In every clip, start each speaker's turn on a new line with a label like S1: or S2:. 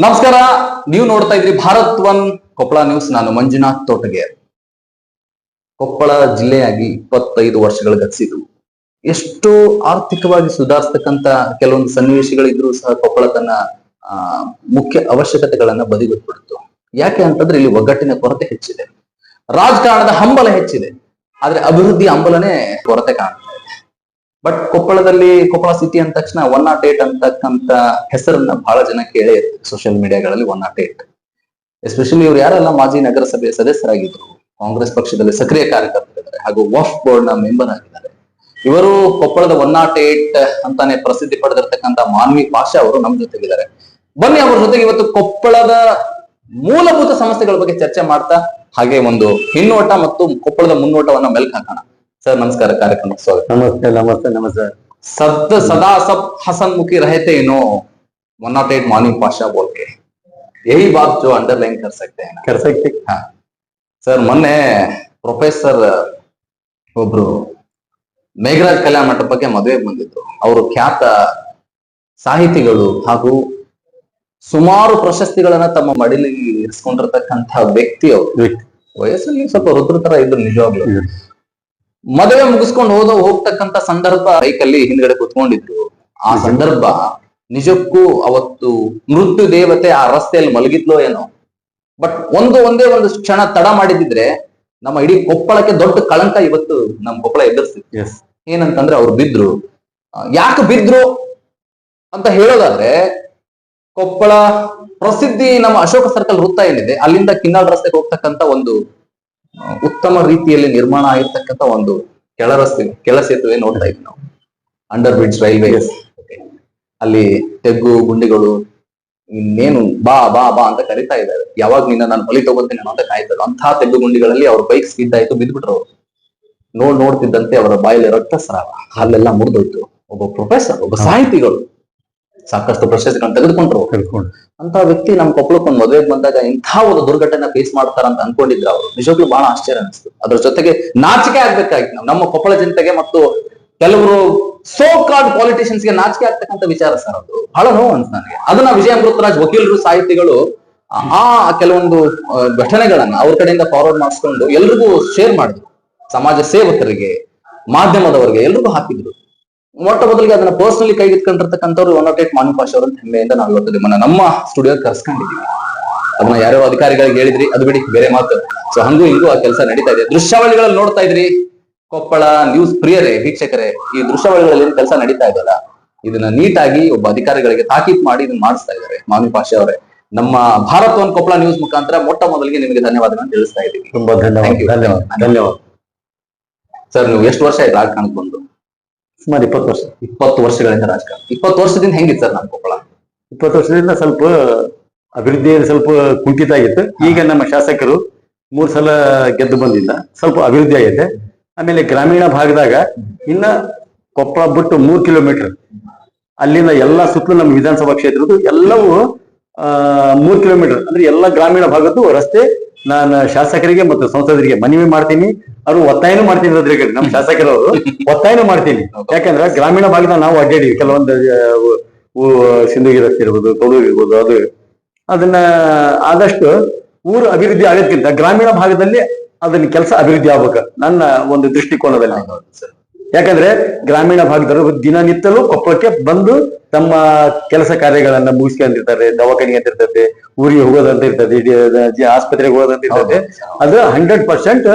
S1: ನಮಸ್ಕಾರ, ನೀವು ನೋಡ್ತಾ ಇದ್ರಿ ಭಾರತ್ ಒನ್ ಕೊಪ್ಪಳ ನ್ಯೂಸ್. ನಾನು ಮಂಜುನಾಥ್ ತೋಟಗೆ. ಕೊಪ್ಪಳ ಜಿಲ್ಲೆಯಾಗಿ ಇಪ್ಪತ್ತೈದು ವರ್ಷಗಳು ಗತಿಸಿದ್ವು. ಎಷ್ಟು ಆರ್ಥಿಕವಾಗಿ ಸುಧಾರಿಸ್ತಕ್ಕಂತ ಕೆಲವೊಂದು ಸನ್ನಿವೇಶಗಳಿದ್ರು ಸಹ ಕೊಪ್ಪಳ ತನ್ನ ಮುಖ್ಯ ಅವಶ್ಯಕತೆಗಳನ್ನ ಬದಿಗೊತ್ಬಿಡ್ತು. ಯಾಕೆ ಅಂತಂದ್ರೆ ಇಲ್ಲಿ ಒಗ್ಗಟ್ಟಿನ ಕೊರತೆ ಹೆಚ್ಚಿದೆ. ರಾಜಕಾರಣದ ಹಂಬಲ ಹೆಚ್ಚಿದೆ. ಆದ್ರೆ ಅಭಿವೃದ್ಧಿ ಹಂಬಲನೇ ಕೊರತೆ ಕಾಣ್ತಾ ಇದೆ ಬಟ್ ಕೊಪ್ಪಳದಲ್ಲಿ ಕೊಪ್ಪಳ ಸಿಟಿ ಅಂದ ತಕ್ಷಣ ಒನ್ ನಾಟ್ ಏಟ್ ಅಂತಕ್ಕಂತ ಹೆಸರನ್ನ ಬಹಳ ಜನ ಕೇಳೇ ಸೋಷಿಯಲ್ ಮೀಡಿಯಾಗಳಲ್ಲಿ ಒನ್ ನಾಟ್ ಏಟ್ ಎಸ್ಪೆಷಲಿ ಇವ್ರು ಯಾರೆಲ್ಲ ಮಾಜಿ ನಗರಸಭೆ ಸದಸ್ಯರಾಗಿದ್ರು, ಕಾಂಗ್ರೆಸ್ ಪಕ್ಷದಲ್ಲಿ ಸಕ್ರಿಯ ಕಾರ್ಯಕರ್ತರಿದ್ದಾರೆ ಹಾಗೂ ವಫ್ ಬೋರ್ಡ್ನ ಮೆಂಬರ್ ಆಗಿದ್ದಾರೆ. ಇವರು ಕೊಪ್ಪಳದ ಒನ್ ನಾಟ್ ಏಟ್ ಅಂತಾನೆ ಪ್ರಸಿದ್ಧಿ ಪಡೆದಿರ್ತಕ್ಕಂತ ಮಾನ್ವಿ ಪಾಷಾ ಅವರು ನಮ್ ಜೊತೆಗಿದ್ದಾರೆ. ಬನ್ನಿ ಅವ್ರ ಜೊತೆಗೆ ಇವತ್ತು ಕೊಪ್ಪಳದ ಮೂಲಭೂತ ಸಮಸ್ಯೆಗಳ ಬಗ್ಗೆ ಚರ್ಚೆ ಮಾಡ್ತಾ, ಹಾಗೆ ಒಂದು ಹಿನ್ನೋಟ ಮತ್ತು ಕೊಪ್ಪಳದ ಮುನ್ನೋಟವನ್ನ ಮೆಲ್ಕ್ ಹಾಕೋಣ. ಸರ್ ನಮಸ್ಕಾರ ಕಾರ್ಯಕ್ರಮ ಸ್ವಾಗತ
S2: ನಮಸ್ತೆ ನಮಸ್ತೆ ನಮಸ್ತೆ
S1: सद सदा सब हसन मुखी रहते no one not at morning Pasha बोल के यही बात जो अंडरलाइन कर सकते हैं ना
S2: कर सकते
S1: हाँ ಸರ್ ಮೊನ್ನೆ ಪ್ರೊಫೆಸರ್ ಒಬ್ರು ಮೇಘರಾಜ್ ಕಲ್ಯಾಣ ಮಂಟಪ ಬಗ್ಗೆ ಮದುವೆಗೆ ಬಂದಿದ್ರು ಅವರು ಖ್ಯಾತ ಸಾಹಿತಿಗಳು ಹಾಗೂ ಸುಮಾರು ಪ್ರಶಸ್ತಿಗಳನ್ನ ತಮ್ಮ ಮಡಿಲಿಗೆ ಇರಿಸ್ಕೊಂಡಿರ್ತಕ್ಕಂಥ ವ್ಯಕ್ತಿ ಅವರು
S2: ವ್ಯಕ್ತಿ.
S1: ವಯಸ್ಸಲ್ಲಿ ಸ್ವಲ್ಪ ರುದ್ರ ತರ ಇದ್ರು ನಿಜವಾಗ್ಲು
S2: ಹ್ಮ್.
S1: ಮದುವೆ ಮುಗಿಸ್ಕೊಂಡು ಹೋದ ಹೋಗ್ತಕ್ಕಂತ ಸಂದರ್ಭ ಬೈಕಲ್ಲಿ ಹಿಂದ್ಗಡೆ ಕುತ್ಕೊಂಡಿದ್ರು ಆ ಸಂದರ್ಭ ನಿಜಕ್ಕೂ ಅವತ್ತು ಮೃತ್ಯು ದೇವತೆ ಆ ರಸ್ತೆಯಲ್ಲಿ ಮಲಗಿದ್ಲೋ ಏನೋ. ಬಟ್ ಒಂದು ಒಂದೇ ಒಂದು ಕ್ಷಣ ತಡ ಮಾಡಿದಿದ್ರೆ ನಮ್ಮ ಇಡೀ ಕೊಪ್ಪಳಕ್ಕೆ ದೊಡ್ಡ ಕಳಂಕ ಇವತ್ತು ನಮ್ಮ ಕೊಪ್ಪಳ ಎದುರಿಸ್ತಿತ್ತು. ಏನಂತಂದ್ರೆ ಅವ್ರು ಬಿದ್ರು. ಯಾಕೆ ಬಿದ್ರು ಅಂತ ಹೇಳೋದಾದ್ರೆ ಕೊಪ್ಪಳ ಪ್ರಸಿದ್ಧಿ ನಮ್ಮ ಅಶೋಕ ಸರ್ಕಲ್ ವೃತ್ತ ಏನಿದೆ ಅಲ್ಲಿಂದ ಕಿನ್ನಾಳ್ ರಸ್ತೆಗೆ ಹೋಗ್ತಕ್ಕಂತ ಒಂದು ಉತ್ತಮ ರೀತಿಯಲ್ಲಿ ನಿರ್ಮಾಣ ಆಗಿರ್ತಕ್ಕಂತ ಒಂದು ಕೆಳ ರಸ್ತೆ ಕೆಳ ಸೇತುವೆ ನೋಡ್ತಾ ಇದ್ವಿ ನಾವು. ಅಂಡರ್ ಬ್ರಿಡ್ಜ್ ರೈಲ್ವೆ ಅಲ್ಲಿ ತೆಗ್ಗು ಗುಂಡಿಗಳು ಇನ್ನೇನು ಬಾ ಬಾ ಬಾ ಅಂತ ಕರಿತಾ ಇದ್ದಾರೆ. ಯಾವಾಗ ನಿನ್ನ ನಾನು ಬಲಿ ತಗೋತೀನಿ ಅಂತ ಕಾಯ್ತಾರೆ ಅಂತಹ ತೆಗ್ಗು ಗುಂಡಿಗಳಲ್ಲಿ ಅವ್ರ ಬೈಕ್ ಸ್ಕಿಡ್ ಆಯ್ತು ಬಿದ್ಬಿಟ್ರು ಅವ್ರು. ನೋಡ್ ನೋಡ್ತಿದ್ದಂತೆ ಅವರ ಬಾಯಲ್ಲಿ ರಕ್ತಸ್ರಾವ. ಅಲ್ಲೆಲ್ಲ ಮುರಿದೋಯ್ತು. ಒಬ್ಬ ಪ್ರೊಫೆಸರ್ ಒಬ್ಬ ಸಾಹಿತಿಗಳು. ಸಾಕಷ್ಟು ಪ್ರಶಸ್ತಿಗಳನ್ನು ತೆಗೆದುಕೊಂಡ್ರು. ಅಂತ ವ್ಯಕ್ತಿ ನಮ್ ಕೊಪ್ಪಳಕ್ಕೆ ಒಂದು ಮದುವೆಗೆ ಬಂದಾಗ ಇಂಥ ಒಂದು ದುರ್ಘಟನೆ ಫೇಸ್ ಮಾಡ್ತಾರ ಅಂತ ಅನ್ಕೊಂಡಿದ್ರು ಅವರು. ನಿಜವಾಗ್ಲೂ ಬಹಳ ಆಶ್ಚರ್ಯ ಅನಿಸ್ತು ಅದ್ರ ಜೊತೆಗೆ ನಾಚಿಕೆ ಆಗ್ಬೇಕಾಗಿತ್ತು. ನಾವು ನಮ್ಮ ಕೊಪ್ಪಳ ಜನತೆಗೆ ಮತ್ತು ಕೆಲವರು ಸೋ ಕಾರ್ಡ್ ಪಾಲಿಟಿಷಿಯನ್ಸ್ಗೆ ನಾಚಿಕೆ ಆಗ್ತಕ್ಕಂಥ ವಿಚಾರ ಸರ್ ಅದು. ಬಹಳ ನೋವು ಅಂತ ನನಗೆ. ಅದನ್ನ ವಿಜಯ ಅಮೃತರಾಜ್ ವಕೀಲರು ಸಾಹಿತಿಗಳು ಆ ಕೆಲವೊಂದು ಘಟನೆಗಳನ್ನ ಅವ್ರ ಕಡೆಯಿಂದ ಫಾರ್ವರ್ಡ್ ಮಾಡಿಸ್ಕೊಂಡು ಎಲ್ರಿಗೂ ಶೇರ್ ಮಾಡಿದ್ರು. ಸಮಾಜ ಸೇವಕರಿಗೆ ಮಾಧ್ಯಮದವರಿಗೆ ಎಲ್ರಿಗೂ ಹಾಕಿದ್ರು. ಮೊಟ್ಟ ಮೊದಲಿಗೆ ಅದನ್ನ ಪರ್ಸನಲಿ ಕೈಗೆತ್ಕೊಂಡಿರ್ತಕ್ಕಂಥವ್ರು ಒನ್ ನಾಟ್ ಏಟ್ ಮಾನ್ ಪಾಶ್ ಅವರ ಹೆಮ್ಮೆಯಿಂದ ನಾವು ಇವತ್ತು ನಿಮ್ಮನ್ನ ನಮ್ಮ ಸ್ಟುಡಿಯೋ ಕರ್ಸ್ಕೊಂಡಿದ್ದೀವಿ ಅದನ್ನ ಯಾರ್ಯಾವ ಅಧಿಕಾರಿಗಳಿಗೆ ಹೇಳಿದ್ರಿ ಅದು ಬಿಡಿ ಬೇರೆ ಮಾತು. ಸೊ ಹಂಗೂ ಹಿಂಗೂ ಆ ಕೆಲಸ ನಡೀತಾ ಇದೆ. ದೃಶ್ಯಾವಳಿಗಳಲ್ಲಿ ನೋಡ್ತಾ ಇದ್ರಿ ಕೊಪ್ಪಳ ನ್ಯೂಸ್ ಪ್ರಿಯರೇ ವೀಕ್ಷಕರೇ ಈ ದೃಶ್ಯಾವಳಿಗಳಲ್ಲಿ ಏನು ಕೆಲಸ ನಡೀತಾ ಇದೆಯಲ್ಲ ಇದನ್ನ ನೀಟಾಗಿ ಒಬ್ಬ ಅಧಿಕಾರಿಗಳಿಗೆ ತಾಕೀತ್ ಮಾಡಿ ಇದನ್ನ ಮಾಡಿಸ್ತಾ ಇದ್ದಾರೆ. ಮಾನವಿ ಪಾಷೆ ಅವರೇ ನಮ್ಮ ಭಾರತ್ ಒನ್ ಕೊಪ್ಪಳ ನ್ಯೂಸ್ ಮುಖಾಂತರ ಮೊಟ್ಟ ಮೊದಲಿಗೆ ನಿಮಗೆ ಧನ್ಯವಾದಗಳನ್ನು ತಿಳಿಸ್ತಾ ಇದ್ದೀವಿ.
S2: ತುಂಬಾ ಧನ್ಯವಾದ ಧನ್ಯವಾದ
S1: ಸರ್ ನೀವು ಎಷ್ಟು ವರ್ಷ ಆಯ್ತು ಆಗ ಬಂದು?
S2: ಸುಮಾರು ಇಪ್ಪತ್ತು ವರ್ಷ
S1: ಇಪ್ಪತ್ತು ವರ್ಷಗಳಿಂದ ರಾಜಕಾರಣ. ಇಪ್ಪತ್ತು ವರ್ಷದಿಂದ ಹೆಂಗಿತ್ತು ಸರ್ ನಮ್ಮ ಕೊಪ್ಪಳ?
S2: ಇಪ್ಪತ್ತು ವರ್ಷದಿಂದ ಸ್ವಲ್ಪ ಅಭಿವೃದ್ಧಿ ಸ್ವಲ್ಪ ಕುಂಠಿತ ಆಗಿತ್ತು. ಈಗ ನಮ್ಮ ಶಾಸಕರು ಮೂರ್ ಸಲ ಗೆದ್ದು ಬಂದಿಲ್ಲ ಸ್ವಲ್ಪ ಅಭಿವೃದ್ಧಿ ಆಗೈತೆ. ಆಮೇಲೆ ಗ್ರಾಮೀಣ ಭಾಗದಾಗ ಇನ್ನ ಕೊಪ್ಪಳ ಬಿಟ್ಟು ಮೂರ್ ಕಿಲೋಮೀಟರ್ ಅಲ್ಲಿಂದ ಎಲ್ಲಾ ಸುತ್ತಲೂ ನಮ್ಮ ವಿಧಾನಸಭಾ ಕ್ಷೇತ್ರದ್ದು ಎಲ್ಲವೂ ಆ ಮೂರ್ ಕಿಲೋಮೀಟರ್. ಅಂದ್ರೆ ಎಲ್ಲ ಗ್ರಾಮೀಣ ಭಾಗದ್ದು ರಸ್ತೆ ನಾನು ಶಾಸಕರಿಗೆ ಮತ್ತು ಸಂಸದರಿಗೆ ಮನವಿ ಮಾಡ್ತೀನಿ. ಅವರು ಒತ್ತಾಯನೂ ಮಾಡ್ತೀನಿ ಅದ್ರಿಗೆ ನಮ್ಮ ಶಾಸಕರವರು. ಒತ್ತಾಯನೂ ಮಾಡ್ತೀನಿ. ಯಾಕಂದ್ರೆ ಗ್ರಾಮೀಣ ಭಾಗದ ನಾವು ಅಡ್ಡಾಡಿವಿ ಕೆಲವೊಂದು ಸಿಂಧುಗಿ ರಸ್ತೆ ಇರ್ಬೋದು, ತೊಡೂರು ಇರ್ಬೋದು, ಅದು. ಅದನ್ನ ಆದಷ್ಟು ಊರು ಅಭಿವೃದ್ಧಿ ಆಗೋದ್ಕಿಂತ ಗ್ರಾಮೀಣ ಭಾಗದಲ್ಲಿ ಅದನ್ನ ಕೆಲಸ ಅಭಿವೃದ್ಧಿ ಆಗ್ಬೇಕು, ನನ್ನ ಒಂದು ದೃಷ್ಟಿಕೋನದಲ್ಲಿ. ಯಾಕಂದ್ರೆ ಗ್ರಾಮೀಣ ಭಾಗದವರು ದಿನನಿತ್ಯಲೂ ಕೊಪ್ಪಳಕ್ಕೆ ಬಂದು ತಮ್ಮ ಕೆಲಸ ಕಾರ್ಯಗಳನ್ನ ಮುಗಿಸ್ಕೊಂಡಿರ್ತಾರೆ ದವಾಖಾನೆಗೆ ಅಂತ ಇರ್ತದೆ ಊರಿಗೆ ಹೋಗೋದಂತ ಇರ್ತದೆ ಆಸ್ಪತ್ರೆಗೆ ಹೋಗೋದಂತ ಇರ್ತದೆ ಅದು ಹಂಡ್ರೆಡ್ ಪರ್ಸೆಂಟ್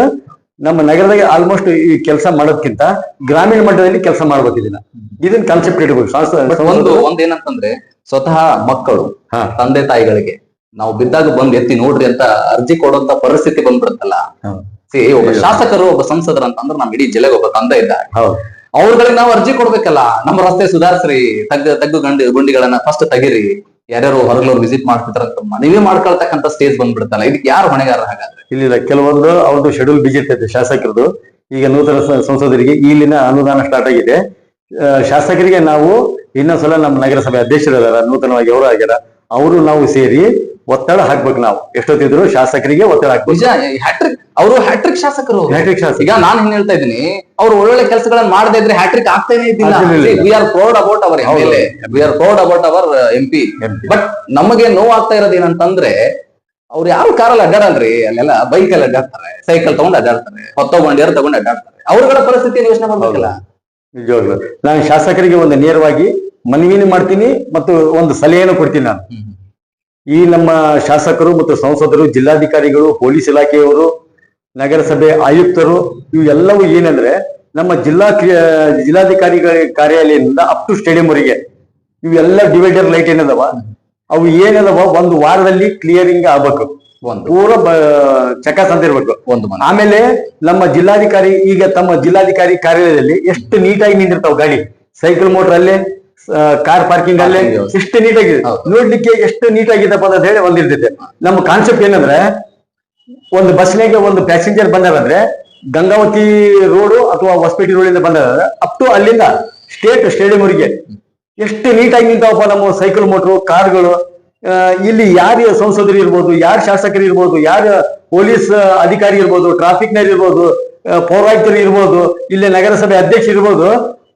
S2: ನಮ್ಮ ನಗರದಾಗ ಆಲ್ಮೋಸ್ಟ್ ಈ ಕೆಲಸ ಮಾಡೋದಕ್ಕಿಂತ ಗ್ರಾಮೀಣ ಮಟ್ಟದಲ್ಲಿ ಕೆಲಸ ಮಾಡ್ಬೇಕು ಇದನ್ನ. ಇದನ್ನ ಕಾನ್ಸೆಪ್ಟ್ ಇಡಬೇಕು
S1: ಒಂದು ಒಂದೇನಂತಂದ್ರೆ ಸ್ವತಃ ಮಕ್ಕಳು. ತಂದೆ ತಾಯಿಗಳಿಗೆ ನಾವು ಬಿದ್ದಾಗ ಬಂದ್ ಎತ್ತಿ ನೋಡ್ರಿ ಅಂತ ಅರ್ಜಿ ಕೊಡುವಂತ ಪರಿಸ್ಥಿತಿ ಬಂದ್ಬಿಡುತ್ತಲ್ಲ. ಒಬ್ಬ ಶಾಸಕರು ಒಬ್ಬ ಸಂಸದರು ಅಂತಂದ್ರೆ ನಮ್ ಇಡೀ ಜಿಲ್ಲೆಗೆ ಒಬ್ಬ ತಂದೆ ಇದ್ದ ಅವ್ರಗಳಿಗೆ ನಾವು ಅರ್ಜಿ ಕೊಡ್ಬೇಕಲ್ಲ. ನಮ್ಮ ರಸ್ತೆ ಸುಧಾರಿಸ್ರಿ ತಗ್ಗ ತಗ್ಗು ಗಂಡಿ ಗುಂಡಿಗಳನ್ನ ಫಸ್ಟ್ ತೆಗಿರಿ. ಯಾರ್ಯಾರು ಹೊರಗ್ಲವ್ರು ವಿಸಿಟ್ ಮಾಡ್ತಿದಾರಂತ ಮನವಿ ಮಾಡ್ಕೊಳ್ತಕ್ಕಂತ ಸ್ಟೇಜ್ ಬಂದ್ಬಿಡ್ತಲ್ಲ ಇದಕ್ಕೆ ಯಾರು ಹೊಣೆಗಾರ ಹಾಗಾದ್ರೆ?
S2: ಇಲ್ಲಿಲ್ಲ ಕೆಲವೊಂದು ಅವ್ರದ್ದು ಶೆಡ್ಯೂಲ್ ಬಿಜೆಪಿ ಶಾಸಕರದು. ಈಗ ನೂತನ ಸಂಸದರಿಗೆ ಇಲ್ಲಿನ ಅನುದಾನ ಸ್ಟಾರ್ಟ್ ಆಗಿದೆ. ಶಾಸಕರಿಗೆ ನಾವು ಇನ್ನೊಂದ್ಸಲ ನಮ್ಮ ನಗರಸಭೆ ಅಧ್ಯಕ್ಷರು ನೂತನವಾಗಿ ಅವರು ಆಗ್ಯಾರ ಅವರು ನಾವು ಸೇರಿ ಒತ್ತಡ ಹಾಕ್ಬೇಕು ನಾವು. ಎಷ್ಟೊತ್ತಿದ್ರು ಶಾಸಕರಿಗೆ ಒತ್ತಡ ಹಾಕ್ಬೇಕು.
S1: ನಿಜ ಹ್ಯಾಟ್ರಿಕ್ ಅವರು ಹ್ಯಾಟ್ರಿಕ್ ಶಾಸಕರು.
S2: ಹ್ಯಾಟ್ರಿಕ್ ಶಾಸಕ
S1: ಈಗ ನಾನು ಏನ್ ಹೇಳ್ತಾ ಇದ್ದೀನಿ ಅವ್ರು ಒಳ್ಳೊಳ್ಳೆ ಕೆಲಸಗಳನ್ನ ಮಾಡದೇ ಇದ್ರೆ ಹ್ಯಾಟ್ರಿಕ್ ಆಗ್ತಾನೆ ಇದ್ದಿಲ್ಲ we are proud about our we are proud about our M
S2: P
S1: but ನಮಗೆ ನೋವಾಗ್ತಾ ಆಗ್ತಾ ಇರೋದು ಏನಂತಂದ್ರೆ ಅವ್ರು ಯಾರು ಕಾರಲ್ಲಿ ಅಡ್ಡಾಡಲ್ರಿ? ಅಲ್ಲೆಲ್ಲ ಬೈಕ್ ಅಲ್ಲಿ ಅಡ್ಡಾಡ್ತಾರೆ ಸೈಕಲ್ ತಗೊಂಡು ಅಡ್ಡಾಡ್ತಾರೆ ಹೊತ್ತ ಬಂಡಿಯರ್ ತಗೊಂಡು ಅಡ್ಡಾಡ್ತಾರೆ. ಅವ್ರಗಳ ಪರಿಸ್ಥಿತಿ ಯೋಚನೆ ಮಾಡ್ಬೇಕಲ್ಲ?
S2: ನಿಜವಾಗ್ಲು. ನಾನು ಶಾಸಕರಿಗೆ ಒಂದು ನೇರವಾಗಿ ಮನವಿನೂ ಮಾಡ್ತೀನಿ ಮತ್ತು ಒಂದು ಸಲಹೆಯನ್ನು ಕೊಡ್ತೀನಿ ನಾನು. ಈ ನಮ್ಮ ಶಾಸಕರು ಮತ್ತು ಸಂಸದರು ಜಿಲ್ಲಾಧಿಕಾರಿಗಳು ಪೊಲೀಸ್ ಇಲಾಖೆಯವರು ನಗರಸಭೆ ಆಯುಕ್ತರು ಇವೆಲ್ಲವೂ ಏನಂದ್ರೆ ನಮ್ಮ ಜಿಲ್ಲಾ ಜಿಲ್ಲಾಧಿಕಾರಿ ಜಿಲ್ಲಾಧಿಕಾರಿಗಳ ಕಾರ್ಯಾಲಯದಿಂದ ಅಪ್ ಟು ಸ್ಟೇಡಿಯಂ ವರೆಗೆ. ಇವೆಲ್ಲ ಡಿವೈಡರ್ ಲೈಟ್ ಏನದವ? ಅವು ಏನದವ? ಒಂದು ವಾರದಲ್ಲಿ ಕ್ಲಿಯರಿಂಗ್ ಆಗ್ಬೇಕು.
S1: ಒಂದು.
S2: ಪೂರ ಚಕಾಸ್ ಅಂತ ಇರ್ಬೇಕು
S1: ಒಂದು
S2: ಆಮೇಲೆ ನಮ್ಮ ಜಿಲ್ಲಾಧಿಕಾರಿ ಈಗ ತಮ್ಮ ಜಿಲ್ಲಾಧಿಕಾರಿ ಕಾರ್ಯಾಲಯದಲ್ಲಿ ಎಷ್ಟು ನೀಟಾಗಿ ನಿಂತಿರ್ತಾವ ಗಾಡಿ? ಸೈಕಲ್ ಮೋಟರ್ ಅಲ್ಲೇ ಕಾರ್ ಪಾರ್ಕಿಂಗ್ ಅಲ್ಲೇ. ಎಷ್ಟು ನೀಟಾಗಿದೆ
S1: ಆಗಿದೆ
S2: ನೋಡ್ಲಿಕ್ಕೆ ಎಷ್ಟು ನೀಟಾಗಿದಪ್ಪ ಅಂತ ಹೇಳಿ ಒಂದಿರ್ತೈತೆ ನಮ್ಮ ಕಾನ್ಸೆಪ್ಟ್ ಏನಂದ್ರೆ ಒಂದು ಬಸ್ನಾಗೆ ಒಂದು ಪ್ಯಾಸೆಂಜರ್ ಬಂದಾರಂದ್ರೆ ಗಂಗಾವತಿ ರೋಡು ಅಥವಾ ಹೊಸಪೇಟೆ ರೋಡಿಂದ ಬಂದಾರ ಅಪ್ ಟು ಅಲ್ಲಿಂದ ಸ್ಟೇಟ್ ಸ್ಟೇಡಿಯಂ ವರೆಗೆ ಎಷ್ಟು ನೀಟಾಗಿ ನಿಂತಾವಪ್ಪ ನಮ್ಮ ಸೈಕಲ್ ಮೋಟ್ರು ಕಾರ್ಗಳು ಇಲ್ಲಿ ಯಾರ ಸಂಸದರು ಇರ್ಬೋದು ಯಾರ ಶಾಸಕರು ಇರ್ಬೋದು ಯಾರ ಪೊಲೀಸ್ ಅಧಿಕಾರಿ ಇರ್ಬೋದು ಟ್ರಾಫಿಕ್ನರ್ ಇರ್ಬೋದು ಪೌರಾಯುಕ್ತರು ಇರ್ಬೋದು ಇಲ್ಲಿ ನಗರಸಭೆ ಅಧ್ಯಕ್ಷ ಇರ್ಬೋದು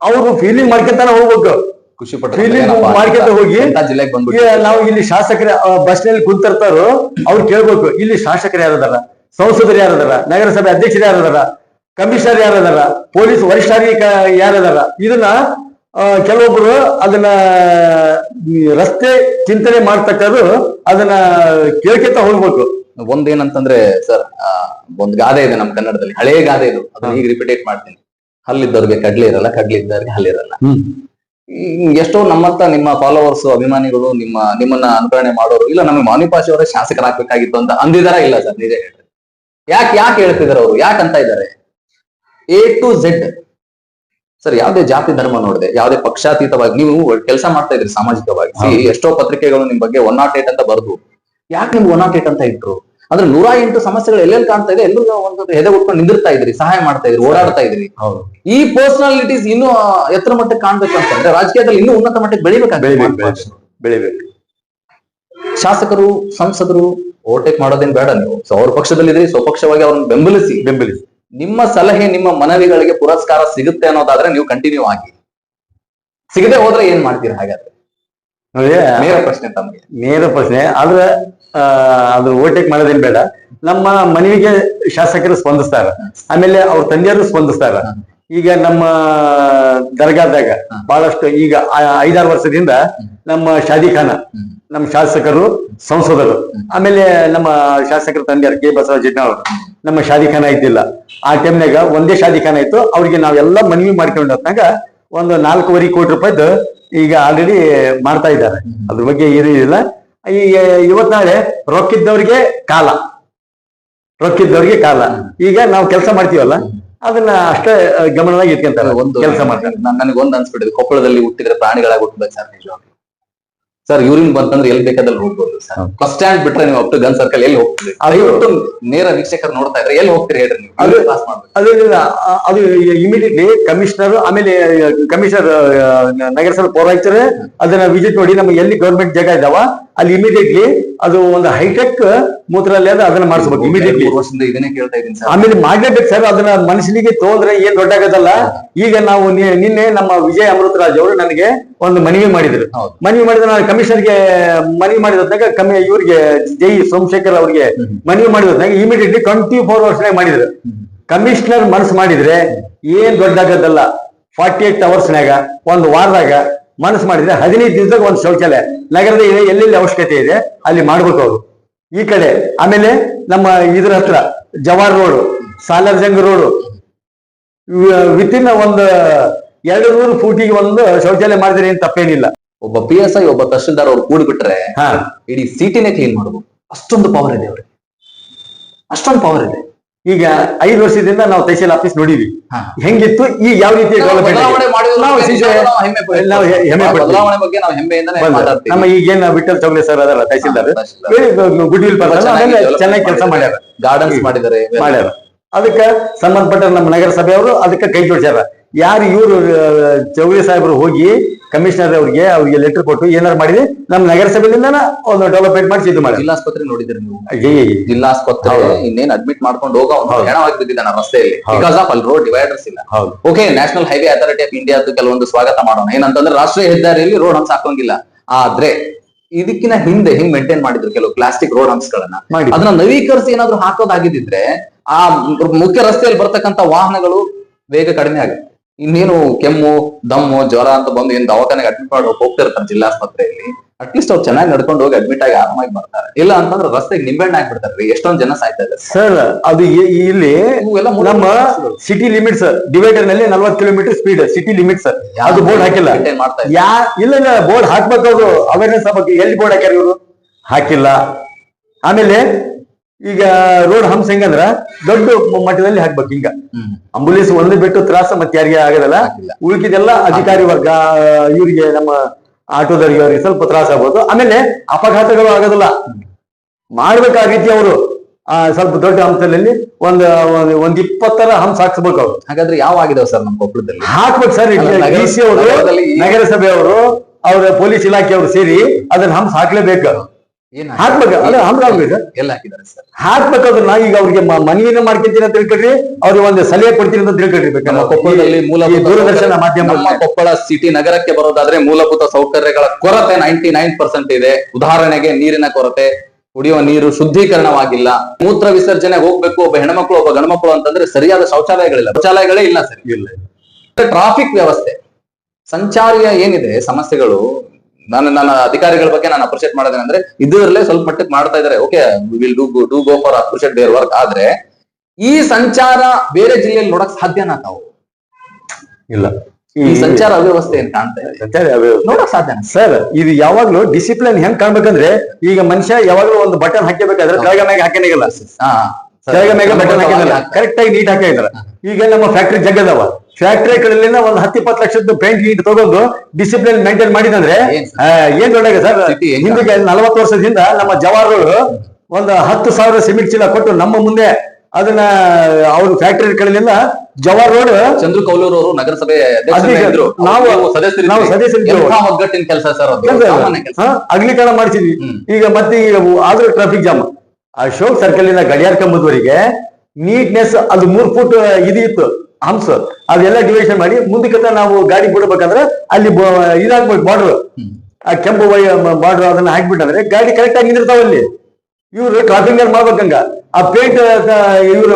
S2: ಅವರು ಫೀಲಿಂಗ್ ಮಾಡ್ಕೊಂತಾನೆ ಹೋಗ್ಬೇಕು.
S1: ಖುಷಿ ಪಟ್ಟು
S2: ಹೋಗಿ
S1: ಜಿಲ್ಲೆಗೆ ಬಂದ್ಬಿಟ್ಟು
S2: ನಾವು ಇಲ್ಲಿ ಶಾಸಕರ ಬಸ್ನಲ್ಲಿ ಕುಂತಿರ್ತಾರೋ ಅವ್ರು ಕೇಳ್ಬೇಕು ಇಲ್ಲಿ ಶಾಸಕರು ಯಾರದಾರ? ಸಂಸದರು ಯಾರದಾರ? ನಗರಸಭೆ ಅಧ್ಯಕ್ಷರು ಯಾರದಾರ? ಕಮಿಷನರ್ ಯಾರದಾರ? ಪೊಲೀಸ್ ವರಿಷ್ಠಾಧಿಕ ಯಾರದಾರ? ಇದನ್ನ ಕೆಲವೊಬ್ರು ಅದನ್ನ ರಸ್ತೆ ಚಿಂತನೆ ಮಾಡ್ತಕ್ಕದು ಅದನ್ನ ಕೇಳ್ಕೊತ ಹೋಗ್ಬೇಕು.
S1: ಒಂದೇನಂತಂದ್ರೆ ಸರ್ ಒಂದ್ ಗಾದೆ ಇದೆ ನಮ್ಮ ಕನ್ನಡದಲ್ಲಿ ಹಳೆ ಗಾದೆ ಇದು. ಅದನ್ನ ಈಗ ರಿಪಿಟೇಟ್ ಮಾಡ್ತೀನಿ. ಹಲ್ಲಿದ್ದವ್ರಿಗೆ ಕಡ್ಲಿ ಇರಲ್ಲ ಕಡ್ಲಿ ಇದ್ದವ್ರಿಗೆ ಹಲ್ಲಿರಲ್ಲ ಎಷ್ಟೋ ನಮ್ಮಂತ ನಿಮ್ಮ ಫಾಲೋವರ್ಸ್ ಅಭಿಮಾನಿಗಳು ನಿಮ್ಮ ನಿಮ್ಮನ್ನ ಅನುಕರಣೆ ಮಾಡೋರು ಇಲ್ಲ ನಮಗೆ ಮಾನಿಪಾಶಿ ಅವರೇ ಶಾಸಕರಾಗ್ಬೇಕಾಗಿತ್ತು ಅಂತ ಅಂದಿದಾರ ಇಲ್ಲ ಸರ್ ನಿಜ ಹೇಳ್ರಿ ಯಾಕೆ ಯಾಕೆ ಹೇಳ್ತಿದಾರೆ ಅವರು? ಯಾಕೆ ಅಂತ ಇದ್ದಾರೆ ಎ ಟು ಝೆಡ್ ಸರ್ ಯಾವ್ದೇ ಜಾತಿ ಧರ್ಮ ನೋಡಿದೆ ಯಾವ್ದೇ ಪಕ್ಷಾತೀತವಾಗಿ ನೀವು ಕೆಲಸ ಮಾಡ್ತಾ ಇದ್ರಿ ಸಾಮಾಜಿಕವಾಗಿ. ಎಷ್ಟೋ ಪತ್ರಿಕೆಗಳು ನಿಮ್ ಬಗ್ಗೆ ಒನ್ ನಾಟ್ ಏಟ್ ಅಂತ ಬರೆದು ಯಾಕೆ ನಿಮ್ಗೆ ಒನ್ ನಾಟ್ ಏಟ್ ಅಂತ ಇಟ್ರು? ಅಂದ್ರೆ ನೂರ ಎಂಟು ಸಮಸ್ಯೆಗಳು ಎಲ್ಲೆಲ್ಲಿ ಕಾಣ್ತಾ ಇದೆ ಎಲ್ಲರೂ ಒಂದು ಎದೆ ಉಟ್ಕೊಂಡು ನಿಂದಿರ್ತಾ ಇದ್ರಿ ಸಹಾಯ ಮಾಡ್ತಾ ಇದ್ರಿ ಓಡಾಡ್ತಾ ಇದ್ರಿ ಈ ಪರ್ಸನಾಲಿಟೀಸ್ ಇನ್ನೂ ಎತ್ತರ ಮಟ್ಟಕ್ಕೆ ಕಾಣ್ಬೇಕು ಅಂತಂದ್ರೆ ರಾಜಕೀಯದಲ್ಲಿ ಇನ್ನೂ ಉನ್ನತ ಮಟ್ಟಕ್ಕೆ
S2: ಬೆಳಿಬೇಕು ಬೆಳಿಬೇಕು ಬೆಳಿಬೇಕು.
S1: ಶಾಸಕರು ಸಂಸದರು ಓವರ್ಟೇಕ್ ಮಾಡೋದೇನ್ ಬೇಡ ನೀವು. ಸೊ ಅವ್ರ ಪಕ್ಷದಲ್ಲಿದ್ರಿ ಸ್ವಪಕ್ಷವಾಗಿ ಅವ್ರನ್ನ ಬೆಂಬಲಿಸಿ.
S2: ಬೆಂಬಲಿಸಿ.
S1: ನಿಮ್ಮ ಸಲಹೆ ನಿಮ್ಮ ಮನವಿಗಳಿಗೆ ಪುರಸ್ಕಾರ ಸಿಗುತ್ತೆ ಅನ್ನೋದಾದ್ರೆ ನೀವು ಕಂಟಿನ್ಯೂ ಆಗಿ. ಸಿಗದೆ ಹೋದ್ರೆ ಏನ್ ಮಾಡ್ತೀರಾ ಹಾಗಾದ್ರೆ? ನೇರ ಪ್ರಶ್ನೆ ತಮಗೆ.
S2: ನೇರ ಪ್ರಶ್ನೆ. ಆದ್ರೆ ಅದು ಓವರ್ಟೇಕ್ ಮಾಡೋದೇನ್ ಬೇಡ. ನಮ್ಮ ಮನವಿಗೆ ಶಾಸಕರು ಸ್ಪಂದಿಸ್ತಾರ. ಆಮೇಲೆ ಅವ್ರ ತಂದೆಯರು ಸ್ಪಂದಿಸ್ತಾರ. ಈಗ ನಮ್ಮ ದರ್ಗಾದಾಗ ಬಹಳಷ್ಟು ಈಗ ಆ- ಐದಾರು ವರ್ಷದಿಂದ ನಮ್ಮ ಶಾದಿ ಖಾನ, ನಮ್ಮ ಶಾಸಕರು, ಸಂಸದರು, ಆಮೇಲೆ ನಮ್ಮ ಶಾಸಕರ ತಂದೆಯವರು ಕೆ ಬಸವರಾಜ ಅವರು ನಮ್ಮ ಶಾದಿ ಖಾನ ಇದ್ದಿಲ್ಲ. ಆ ಟೈಮ್ನಾಗ ಒಂದೇ ಶಾದಿ ಖಾನ ಇತ್ತು. ಅವ್ರಿಗೆ ನಾವೆಲ್ಲ ಮನವಿ ಮಾಡ್ಕೊಂಡು ಹೊತ್ತಾಗ ಒಂದು ನಾಲ್ಕೂವರೆ ಕೋಟಿ ರೂಪಾಯಿದು ಈಗ ಆಲ್ರೆಡಿ ಮಾಡ್ತಾ ಇದ್ದಾರೆ. ಅದ್ರ ಬಗ್ಗೆ ಏನಿಲ್ಲ ಈ ಇವತ್ ನಾಳೆ ರೊಕ್ಕಿದ್ದವ್ರಿಗೆ ಕಾಲ. ರೊಕ್ಕಿದ್ದವ್ರಿಗೆ ಕಾಲ. ಈಗ ನಾವು ಕೆಲಸ ಮಾಡ್ತೀವಲ್ಲ ಅದನ್ನ ಅಷ್ಟೇ ಗಮನವಾಗಿ ಇಟ್ಕೊಂತಾರೆ.
S1: ಒಂದು
S2: ಕೆಲಸ ಮಾಡ್ತಾರೆ.
S1: ನನಗೆ ಒಂದು ಅನ್ಸ್ಬಿಟ್ಟಿದೆ. ಕೊಪ್ಪಳದಲ್ಲಿ ಹುಟ್ಟಿದ್ರೆ ಪ್ರಾಣಿಗಳಾಗಿ ಹುಟ್ಟಬೇಕು ಸರ್ ಸರ್ ಯೂರಿನ್ ಬಂತಂದ್ರೆ ಎಲ್ಲಿ ಬೇಕಾದಲ್ಲಿ ಹೋಗ್ಬೋದು ಸರ್.
S2: ಫಸ್ಟ್
S1: ಬಸ್ ಸ್ಟ್ಯಾಂಡ್ ಬಿಟ್ರೆ ನೀವು ಅಪ್ ಟು ಗನ್ ಸರ್ಕಲ್ ಎಲ್ಲಿ ಹೋಗ್ತೀರಿ?
S2: ಅದು-
S1: ದಯವಿಟ್ಟು ನೇರ ವೀಕ್ಷಕರು ನೋಡ್ತಾ ಇದ್ರೆ ಎಲ್ಲಿ ಹೋಗ್ತೀರಿ ಹೇಳ್ರಿ ನೀವು?
S2: ಅದು-
S1: ಪಾಸ್ ಮಾಡ್ಬೇಕು.
S2: ಅದು ಇಮಿಡಿಯೇಟ್ಲಿ ಕಮಿಷನರ್ ಆಮೇಲೆ ಕಮಿಷನರ್ ನಗರಸಭೆ ಪೌರಾಯುಕ್ತರು ಅದನ್ನ ವಿಸಿಟ್ ನೋಡಿ ನಮ್ಗೆ ಎಲ್ಲಿ ಗೌರ್ಮೆಂಟ್ ಜಾಗ ಇದಾವ ಅಲ್ಲಿ ಇಮಿಡಿಯೇಟ್ಲಿ ಅದು ಒಂದು ಹೈಟೆಕ್ ಮೂತ್ರಾಲಯ ಅದ ಅದನ್ನ ಮಾಡಿಸ್ಬೇಕು. ಇಮಿಡಿಯೇಟ್ಲಿ
S1: ವರ್ಷದಿಂದ ಇದನ್ನೇ ಕೇಳ್ತಾ ಇದ್ದೀನಿ ಸರ್.
S2: ಆಮೇಲೆ ಮಾಡ್ಲೇಬೇಕು ಸರ್ ಅದನ್ನ ಮನುಷ್ಯನಿಗೆ ತೋದ್ರೆ ಏನ್ ದೊಡ್ಡ ಆಗದಲ್ಲ ಈಗ ನಾವು ನಿನ್ನೆ ನಮ್ಮ ವಿಜಯ ಅಮೃತರಾಜ್ ಅವರು ನನಗೆ ಒಂದು ಮನವಿ ಮಾಡಿದ್ರು. ಮನವಿ ಮಾಡಿದ ನಾನು ಕಮಿಷನರ್ಗೆ ಮನವಿ ಮಾಡಿದಾಗ ಕಮ್ಮಿ ಇವ್ರಿಗೆ ಜೈ ಸೋಮಶೇಖರ್ ಅವ್ರಿಗೆ ಮನವಿ ಮಾಡಿದಾಗ ಇಮಿಡಿಯೇಟ್ಲಿ ಟ್ವೆಂಟಿ ಫೋರ್ ಅವರ್ಸ್ನಾಗ ಮಾಡಿದ್ರು. ಕಮಿಷನರ್ ಮನಸ್ಸು ಮಾಡಿದ್ರೆ ಏನ್ ದೊಡ್ಡ ಆಗದಲ್ಲ ಫಾರ್ಟಿ ಏಟ್ ಅವರ್ಸ್ನಾಗ ಒಂದು ವಾರದಾಗ ಮನಸ್ಸು ಮಾಡಿದ್ರೆ ಹದಿನೈದು ದಿವಸದಾಗ ಒಂದು ಶೌಚಾಲಯ. ನಗರದ ಇದೆ ಎಲ್ಲೆಲ್ಲಿ ಅವಶ್ಯಕತೆ ಇದೆ ಅಲ್ಲಿ ಮಾಡ್ಬೇಕು ಅವರು. ಈ ಕಡೆ ಆಮೇಲೆ ನಮ್ಮ ಇದ್ರ ಹತ್ರ Jawahar road Salarjung road. Within ಒಂದು ಎರಡು ನೂರು ಫೂಟಿಗೆ ಒಂದು ಶೌಚಾಲಯ ಮಾಡಿದ್ರೆ ಏನ್ ತಪ್ಪೇನಿಲ್ಲ.
S1: ಒಬ್ಬ ಪಿ ಎಸ್ ಐ ಒಬ್ಬ ತಹಶೀಲ್ದಾರ್ ಅವ್ರು ಕೂಡ ಬಿಟ್ರೆ
S2: ಹಾ.
S1: ಇಡೀ ಸಿಟಿನೇ ಕ್ಲೀನ್ ಮಾಡಬಹುದು ಅಷ್ಟೊಂದು ಪವರ್ ಇದೆ ಅವ್ರಿಗೆ. ಅಷ್ಟೊಂದು ಪವರ್ ಇದೆ.
S2: ಈಗ ಐದು ವರ್ಷದಿಂದ ನಾವು ತಹಸೀಲ್ ಆಫೀಸ್ ನೋಡಿವಿ. ಹೆಂಗಿತ್ತು ಈಗ ಯಾವ ರೀತಿ ನಮ್ಮ ಈಗೇನ್ ವಿಠಲ್ ಚೌಗಲೆ ಸರ್ ಅದಲ್ಲ
S1: ತಹಸೀಲ್ದಾರ್.
S2: ಗುಡ್ ವಿಲ್ ಚೆನ್ನಾಗಿ ಕೆಲಸ ಮಾಡ್ಯಾರ.
S1: ಗಾರ್ಡನ್ಸ್ ಮಾಡಿದ್ದಾರೆ.
S2: ಮಾಡ್ಯಾರ. ಅದಕ್ಕ ಸಂಬಂಧಪಟ್ಟ ನಮ್ಮ ನಗರಸಭೆಯವರು ಅದಕ್ಕೆ ಕೈ ಜೋಡಿಸ್ಯಾರ. ಯಾರು ಇವರು ಚೌರಿ ಸಾಹೇಬರು ಹೋಗಿ ಕಮಿಷನರ್ ಅವರಿಗೆ ಅವರಿಗೆ ಲೆಟರ್ ಕೊಟ್ಟು ಏನಾರು ಮಾಡಿದ್ರೆ ನಮ್ಮ ನಗರಸಭೆಯಿಂದ ಒಂದು ಡೆವಲಪ್ಮೆಂಟ್ ಮಾಡಿ ಇದು ಮಾಡಿ
S1: ಜಿಲ್ಲಾಸ್ಪತ್ರೆ ನೋಡಿದ್ರಿ ನೀವು.
S2: ಏ,
S1: ಜಿಲ್ಲಾಸ್ಪತ್ರೆ
S2: ಇನ್ನೇನು
S1: ಇನ್ನೇನ್ ಅಡ್ಮಿಟ್ ಮಾಡ್ಕೊಂಡು ಹೋಗೋ. ಹೆಣವಾಗಿ ಬಿದ್ದಿದ್ದಾನೆ ರಸ್ತೆಯಲ್ಲಿ. ಬಿಕಾಸ್ ಆಫ್ ಅಲ್ಲಿ ರೋಡ್ ಡಿವೈಡರ್ಸ್ ಇಲ್ಲ. Okay national highway authority of India ಕೆಲವೊಂದು ಸ್ವಾಗತ ಮಾಡೋಣ. ಏನಂತಂದ್ರೆ ರಾಷ್ಟ್ರೀಯ ಹೆದ್ದಾರಿಯಲ್ಲಿ ರೋಡ್ ಹಂಪ್ಸ್ ಹಾಕೋಂಗಿಲ್ಲ ಆದ್ರೆ ಇದಕ್ಕಿನ ಹಿಂದೆ ಹಿಂಗ್ ಮೇಂಟೈನ್ ಮಾಡಿದ್ರು ಕೆಲವು ಪ್ಲಾಸ್ಟಿಕ್ ರೋಡ್
S2: ಹಂಪ್ಸ್ಗಳನ್ನ
S1: ಅದನ್ನ ನವೀಕರಿಸಿ ಏನಾದ್ರು ಹಾಕೋದಾಗಿದ್ದಿದ್ರೆ ಆ ಮುಖ್ಯ ರಸ್ತೆಯಲ್ಲಿ ಬರ್ತಕ್ಕಂತ ವಾಹನಗಳು ವೇಗ ಕಡಿಮೆ ಆಗುತ್ತೆ. ಇನ್ನೇನು ಕೆಮ್ಮು ದಮ್ಮು ಜ್ವರ ಅಂತ ಬಂದು ಏನ್ ದವಾಖಾನೆಗೆ ಅಡ್ಮಿಟ್ ಮಾಡಿ ಹೋಗ್ತಿರ್ತಾರೆ ಜಿಲ್ಲಾಸ್ಪತ್ರೆಯಲ್ಲಿ ಅಟ್ಲೀಸ್ಟ್ ಅವ್ರು ಚೆನ್ನಾಗಿ ನಡ್ಕೊಂಡು ಹೋಗಿ ಅಡ್ಮಿಟ್ ಆಗಿ ಆರಾಮಾಗಿ ಬರ್ತಾರೆ. ಇಲ್ಲ ಅಂತಂದ್ರೆ ರಸ್ತೆಗೆ ನಿಂಬೆಹಣ್ಣು ಹಾಕ್ಬಿಡ್ತಾರೆ ಎಷ್ಟೊಂದ್ ಜನ ಸಾಯ್ತಾ ಇದ್ದಾರೆ.
S2: ಸರ್ ಅದು ಇಲ್ಲಿ ನಮ್ಮ
S1: ಸಿಟಿ
S2: ಸಿಟಿ ಲಿಮಿಟ್ಸ್ ಡಿವೈಡರ್ನಲ್ಲಿ ನಲ್ವತ್ತು ಕಿಲೋಮೀಟರ್ ಸ್ಪೀಡ್ ಸಿಟಿ ಲಿಮಿಟ್ಸ್ ಯಾವ್ದು ಬೋರ್ಡ್ ಹಾಕಿಲ್ಲ. ಯಾ ಇಲ್ಲ ಇಲ್ಲ ಬೋರ್ಡ್ ಹಾಕ್ಬೇಕು ಅವರು ಅವೇರ್ನೆಸ್ ಬಗ್ಗೆ ಎಲ್ಲಿ ಬೋರ್ಡ್ ಹಾಕ್ಯಾರ ಇವರು? ಹಾಕಿಲ್ಲ. ಆಮೇಲೆ ಈಗ ರೋಡ್ ಹಂಸ ಹೆಂಗಂದ್ರ ದೊಡ್ಡ ಮಟ್ಟದಲ್ಲಿ ಹಾಕ್ಬೇಕು ಈಗ.
S1: ಹ್ಮ್.
S2: ಅಂಬುಲೆನ್ಸ್ ಒಂದು ಬಿಟ್ಟು ತ್ರಾಸ ಮತ್ತೆ ಯಾರಿಗೆ ಆಗದಲ್ಲ. ಉಳಿಕಿದೆಲ್ಲ ಅಧಿಕಾರಿ ವರ್ಗ ಇವರಿಗೆ ನಮ್ಮ ಆಟೋದವರಿಗೆ ಅವರಿಗೆ ಸ್ವಲ್ಪ ತ್ರಾಸ ಆಗ್ಬೋದು. ಆಮೇಲೆ ಅಪಘಾತಗಳು ಆಗೋದಿಲ್ಲ. ಮಾಡ್ಬೇಕು ಆ ರೀತಿ ಅವರು. ಆ ಸ್ವಲ್ಪ ದೊಡ್ಡ ಹಂಸದಲ್ಲಿ ಒಂದ್ ಒಂದು- ಇಪ್ಪತ್ತರ ಹಂಸ ಹಾಕ್ಸ್ಬೇಕು ಅವ್ರು.
S1: ಹಾಗಾದ್ರೆ ಯಾವ ಆಗಿದೆ ಸರ್ ನಮ್ಮ ಕೊಪ್ಪಳದಲ್ಲಿ?
S2: ಹಾಕ್ಬೇಕು ಸರ್ ಡಿ ಸಿ ಅವರು
S1: ನಗರದಲ್ಲಿ
S2: ನಗರಸಭೆ ಅವರು ಅವರ ಪೊಲೀಸ್ ಇಲಾಖೆಯವರು ಸೇರಿ ಅದನ್ನ ಹಂಸ ಹಾಕ್ಲೇಬೇಕು.
S1: ಎಲ್ಲ ಹಾಕಿದ್ದಾರೆ ಸರ್?
S2: ಹಾಕ್ಬೇಕಾದ್ರೆ ನಾ ಈಗ ಅವ್ರಿಗೆ ಮನವಿನ ಮಾಡ್ಕೊಂತೀನಿ ಅಂತ ತಿಳ್ಕೊಳ್ರಿ ಅವ್ರಿಗೆ ಒಂದು ಸಲಹೆ ಕೊಡ್ತೀನಿ ಅಂತ ತಿಳ್ಕೊಳ್ರಿ
S1: ನಮ್ಮ. ಕೊಪ್ಪಳದಲ್ಲಿ ಮೂಲಭೂತ
S2: ದೂರದರ್ಶನ ಮಾಧ್ಯಮ
S1: ಕೊಪ್ಪಳ ಸಿಟಿ ನಗರಕ್ಕೆ ಬರೋದಾದ್ರೆ ಮೂಲಭೂತ ಸೌಕರ್ಯಗಳ ಕೊರತೆ ನೈಂಟಿ ನೈನ್ ಪರ್ಸೆಂಟ್ ಇದೆ. ಉದಾಹರಣೆಗೆ ನೀರಿನ ಕೊರತೆ ಕುಡಿಯುವ ನೀರು ಶುದ್ಧೀಕರಣವಾಗಿಲ್ಲ. ಮೂತ್ರ ವಿಸರ್ಜನೆ ಹೋಗ್ಬೇಕು ಒಬ್ಬ ಹೆಣ್ಮಕ್ಳು ಒಬ್ಬ ಗಣಮಕ್ಳು ಅಂತಂದ್ರೆ ಸರಿಯಾದ ಶೌಚಾಲಯಗಳಿಲ್ಲ. ಶೌಚಾಲಯಗಳೇ ಇಲ್ಲ ಸರಿ.
S2: ಇಲ್ಲ.
S1: ಟ್ರಾಫಿಕ್ ವ್ಯವಸ್ಥೆ. ಸಂಚಾರಿಯ ಏನಿದೆ ಸಮಸ್ಯೆಗಳು ನಾನು ನನ್ನ ಅಧಿಕಾರಿಗಳ ಬಗ್ಗೆ ನಾನು ಅಪ್ರಿಷಿಯೇಟ್ ಮಾಡೋದೇನೆ ಅಂದ್ರೆ ಇದರಲ್ಲೇ ಸ್ವಲ್ಪ ಮಟ್ಟಕ್ಕೆ ಮಾಡ್ತಾ ಇದಾರೆ okay will do do go for appreciate their work ಆದ್ರೆ ಈ ಸಂಚಾರ ಬೇರೆ ಜಿಲ್ಲೆಯಲ್ಲಿ ನೋಡಕ್ ಸಾಧ್ಯನಾ ತಾವು?
S2: ಇಲ್ಲ.
S1: ಈ ಸಂಚಾರ ಅವ್ಯವಸ್ಥೆ ಏನ್ ಕಾಣ್ತಾ ಇದೆ? ನೋಡಕ್ ಸಾಧ್ಯ
S2: ಸರ್ ಇದು ಯಾವಾಗ್ಲೂ ಡಿಸಿಪ್ಲಿನ್ ಹೆಂಗ್ ಕಾಣ್ಬೇಕಂದ್ರೆ ಈಗ ಮನುಷ್ಯ ಯಾವಾಗ್ಲೂ ಒಂದು ಬಟನ್ ಹಾಕಬೇಕಾದ್ರೆ ಕೆಳಗ ಮ್ಯಾಗ ಹಾಕನಿಗಲ್ಲ ಕೆಳಗ ಮ್ಯಾಗ ಬಟನ್ ಹಾಕಿದಲ್ಲ ಕರೆಕ್ಟ್ ಆಗಿ ನೀಟ್ ಹಾಕಿದ್ರ ಈಗ ನಮ್ಮ ಫ್ಯಾಕ್ಟ್ರಿ ಜಗ್ಗದವ. ಫ್ಯಾಕ್ಟ್ರಿಗಳಿಂದ ಒಂದ್ ಹತ್ತು ಇಪ್ಪತ್ತು ಲಕ್ಷದ ಪೇಂಟ್ ಗೀಟ್ ತಗೊಂಡು ಡಿಸಿಪ್ಲಿನ್ ಮೇಂಟೈನ್ ಮಾಡಿದಂದ್ರೆ
S1: ಏನ್
S2: ದೊಡ್ಡ ಸರ್?
S1: ಹಿಂದಕ್ಕೆ
S2: ಹಿಂದಿಗೆ ನಲವತ್ತು ವರ್ಷದಿಂದ ನಮ್ಮ ಜವಾಹರ್ಗಳು ಒಂದು ಹತ್ತು ಸಾವಿರ ಸಿಮೆಂಟ್ ಚೀಲ ಕೊಟ್ಟು ನಮ್ಮ ಮುಂದೆ ಅದನ್ನ ಅವ್ರ ಫ್ಯಾಕ್ಟರಿಗಳಿಂದ ಜವಾಹರ್ ರೋಡ್
S1: ಚಂದ್ರು ಕೌಲೂರ್ ಅವರು ನಗರಸಭೆ.
S2: ನಾವು-.
S1: ನಾವು
S2: ಸದಸ್ಯರಿದ್ವಿ.
S1: ಎಂಥ ಒಗ್ಗಟ್ಟಿನ ಕೆಲಸ ಸರ್
S2: ಅಗಲೀಕರಣ ಮಾಡಿಸಿದ್ವಿ. ಈಗ ಮತ್ತೆ ಈಗ ಆದ್ರೂ ಟ್ರಾಫಿಕ್ ಜಾಮ್ ಅಶೋಕ್ ಸರ್ಕಲ್ ಇಂದ ಗಡಿಯಾರ ಕಂಬದವರೆಗೆ ನೀಟ್ನೆಸ್ ಅದು ಮೂರ್ ಫುಟ್ ಇದಿತ್ತು ಹಂಸ ಅದೆಲ್ಲ ಡಿವೈಷನ್ ಮಾಡಿ ಮುಂದಕ್ಕೆ ನಾವು ಗಾಡಿ ಬಿಡ್ಬೇಕಂದ್ರೆ ಅಲ್ಲಿ ಇದಾಗ್ಬೇಕು ಬಾರ್ಡರ್ ಆ ಕೆಂಪು ವೈ ಬಾರ್ಡರ್ ಅದನ್ನ ಹಾಕ್ಬಿಟ್ಟಂದ್ರೆ ಗಾಡಿ ಕರೆಕ್ಟ್ ಆಗಿ ನಿಂದಿರ್ತಾವ ಅಲ್ಲಿ ಇವ್ರು ಟ್ರಾಫಿಕ್ ಮಾಡ್ಬೇಕಂಗ ಆ ಪೇಂಟ್ ಇವ್ರು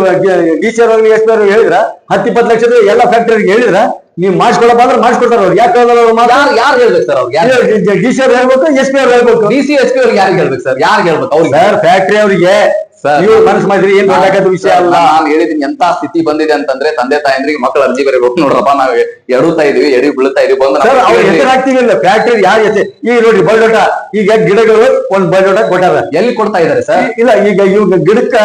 S2: ಟೀಚರ್ ಎಷ್ಟು ಹೇಳಿದ್ರ ಹತ್ತು ಇಪ್ಪತ್ತು ಲಕ್ಷದ ಎಲ್ಲ ಫ್ಯಾಕ್ಟರಿಗೆ ಹೇಳಿದ್ರ ನೀವು ಮಾಡಿಸ್ಕೊಳಪ್ಪ ಅಂದ್ರೆ ಮಾಡಿಸ್ಕೊಡ್ತಾರ ಅವ್ರು ಯಾಕೆ
S1: ಯಾರು ಯಾರು ಹೇಳ್ಬೇಕು ಸರ್
S2: ಡಿ ಸಿ ಅವ್ರು ಹೇಳ್ಬೇಕು ಎಸ್ ಪಿ ಅವ್ರು ಹೇಳ್ಬೇಕು
S1: ಡಿ ಸಿ ಎಸ್ ಪಿ ಅವ್ರಿಗೆ ಯಾರು ಹೇಳ್ಬೇಕು ಸರ್ ಯಾರು ಹೇಳ್ಬೇಕು ಅವ್ರು
S2: ಸರ್ ಫ್ಯಾಕ್ಟ್ರಿ ಅವರಿಗೆ ನೀವು ಮನಸ್ಸು ಮಾಡಿದ್ರಿ ಏನ್ ದೊಡ್ಡಾಗದ ವಿಷಯ ಅಲ್ಲ?
S1: ನಾನು ಹೇಳಿದೀನಿ ಎಂತ ಸ್ಥಿತಿ ಬಂದಿದೆ ಅಂತಂದ್ರೆ ತಂದೆ ತಾಯಂದ್ರಿಗೆ ಮಕ್ಕಳು ಅರ್ಜಿ ಬರೀಬೇಕು. ನೋಡ್ರಪ್ಪ ನಾವು ಎಡುತ್ತಾ ಇದೀವಿ ಎಡಿ ಬೀಳ್ತಾ ಇದೀವಿ ಬಂದು
S2: ಅವ್ರ
S1: ಕೇಳ್ರಿ.
S2: ಫ್ಯಾಕ್ಟರಿ ಯಾರ ಹೆಸರು? ಈಗ ನೋಡ್ರಿ ಬಳ್ಳೋಟ ಈಗ ಗಿಡಗಳು ಒಂದ್ ಬಳ್ಳೋಟ ಕೊಟ್ಟಾರ?
S1: ಎಲ್ಲಿ ಕೊಡ್ತಾ ಇದಾರೆ ಸರ್?
S2: ಇಲ್ಲ ಈಗ ಇವಾಗ ಗಿಡಕ್ಕ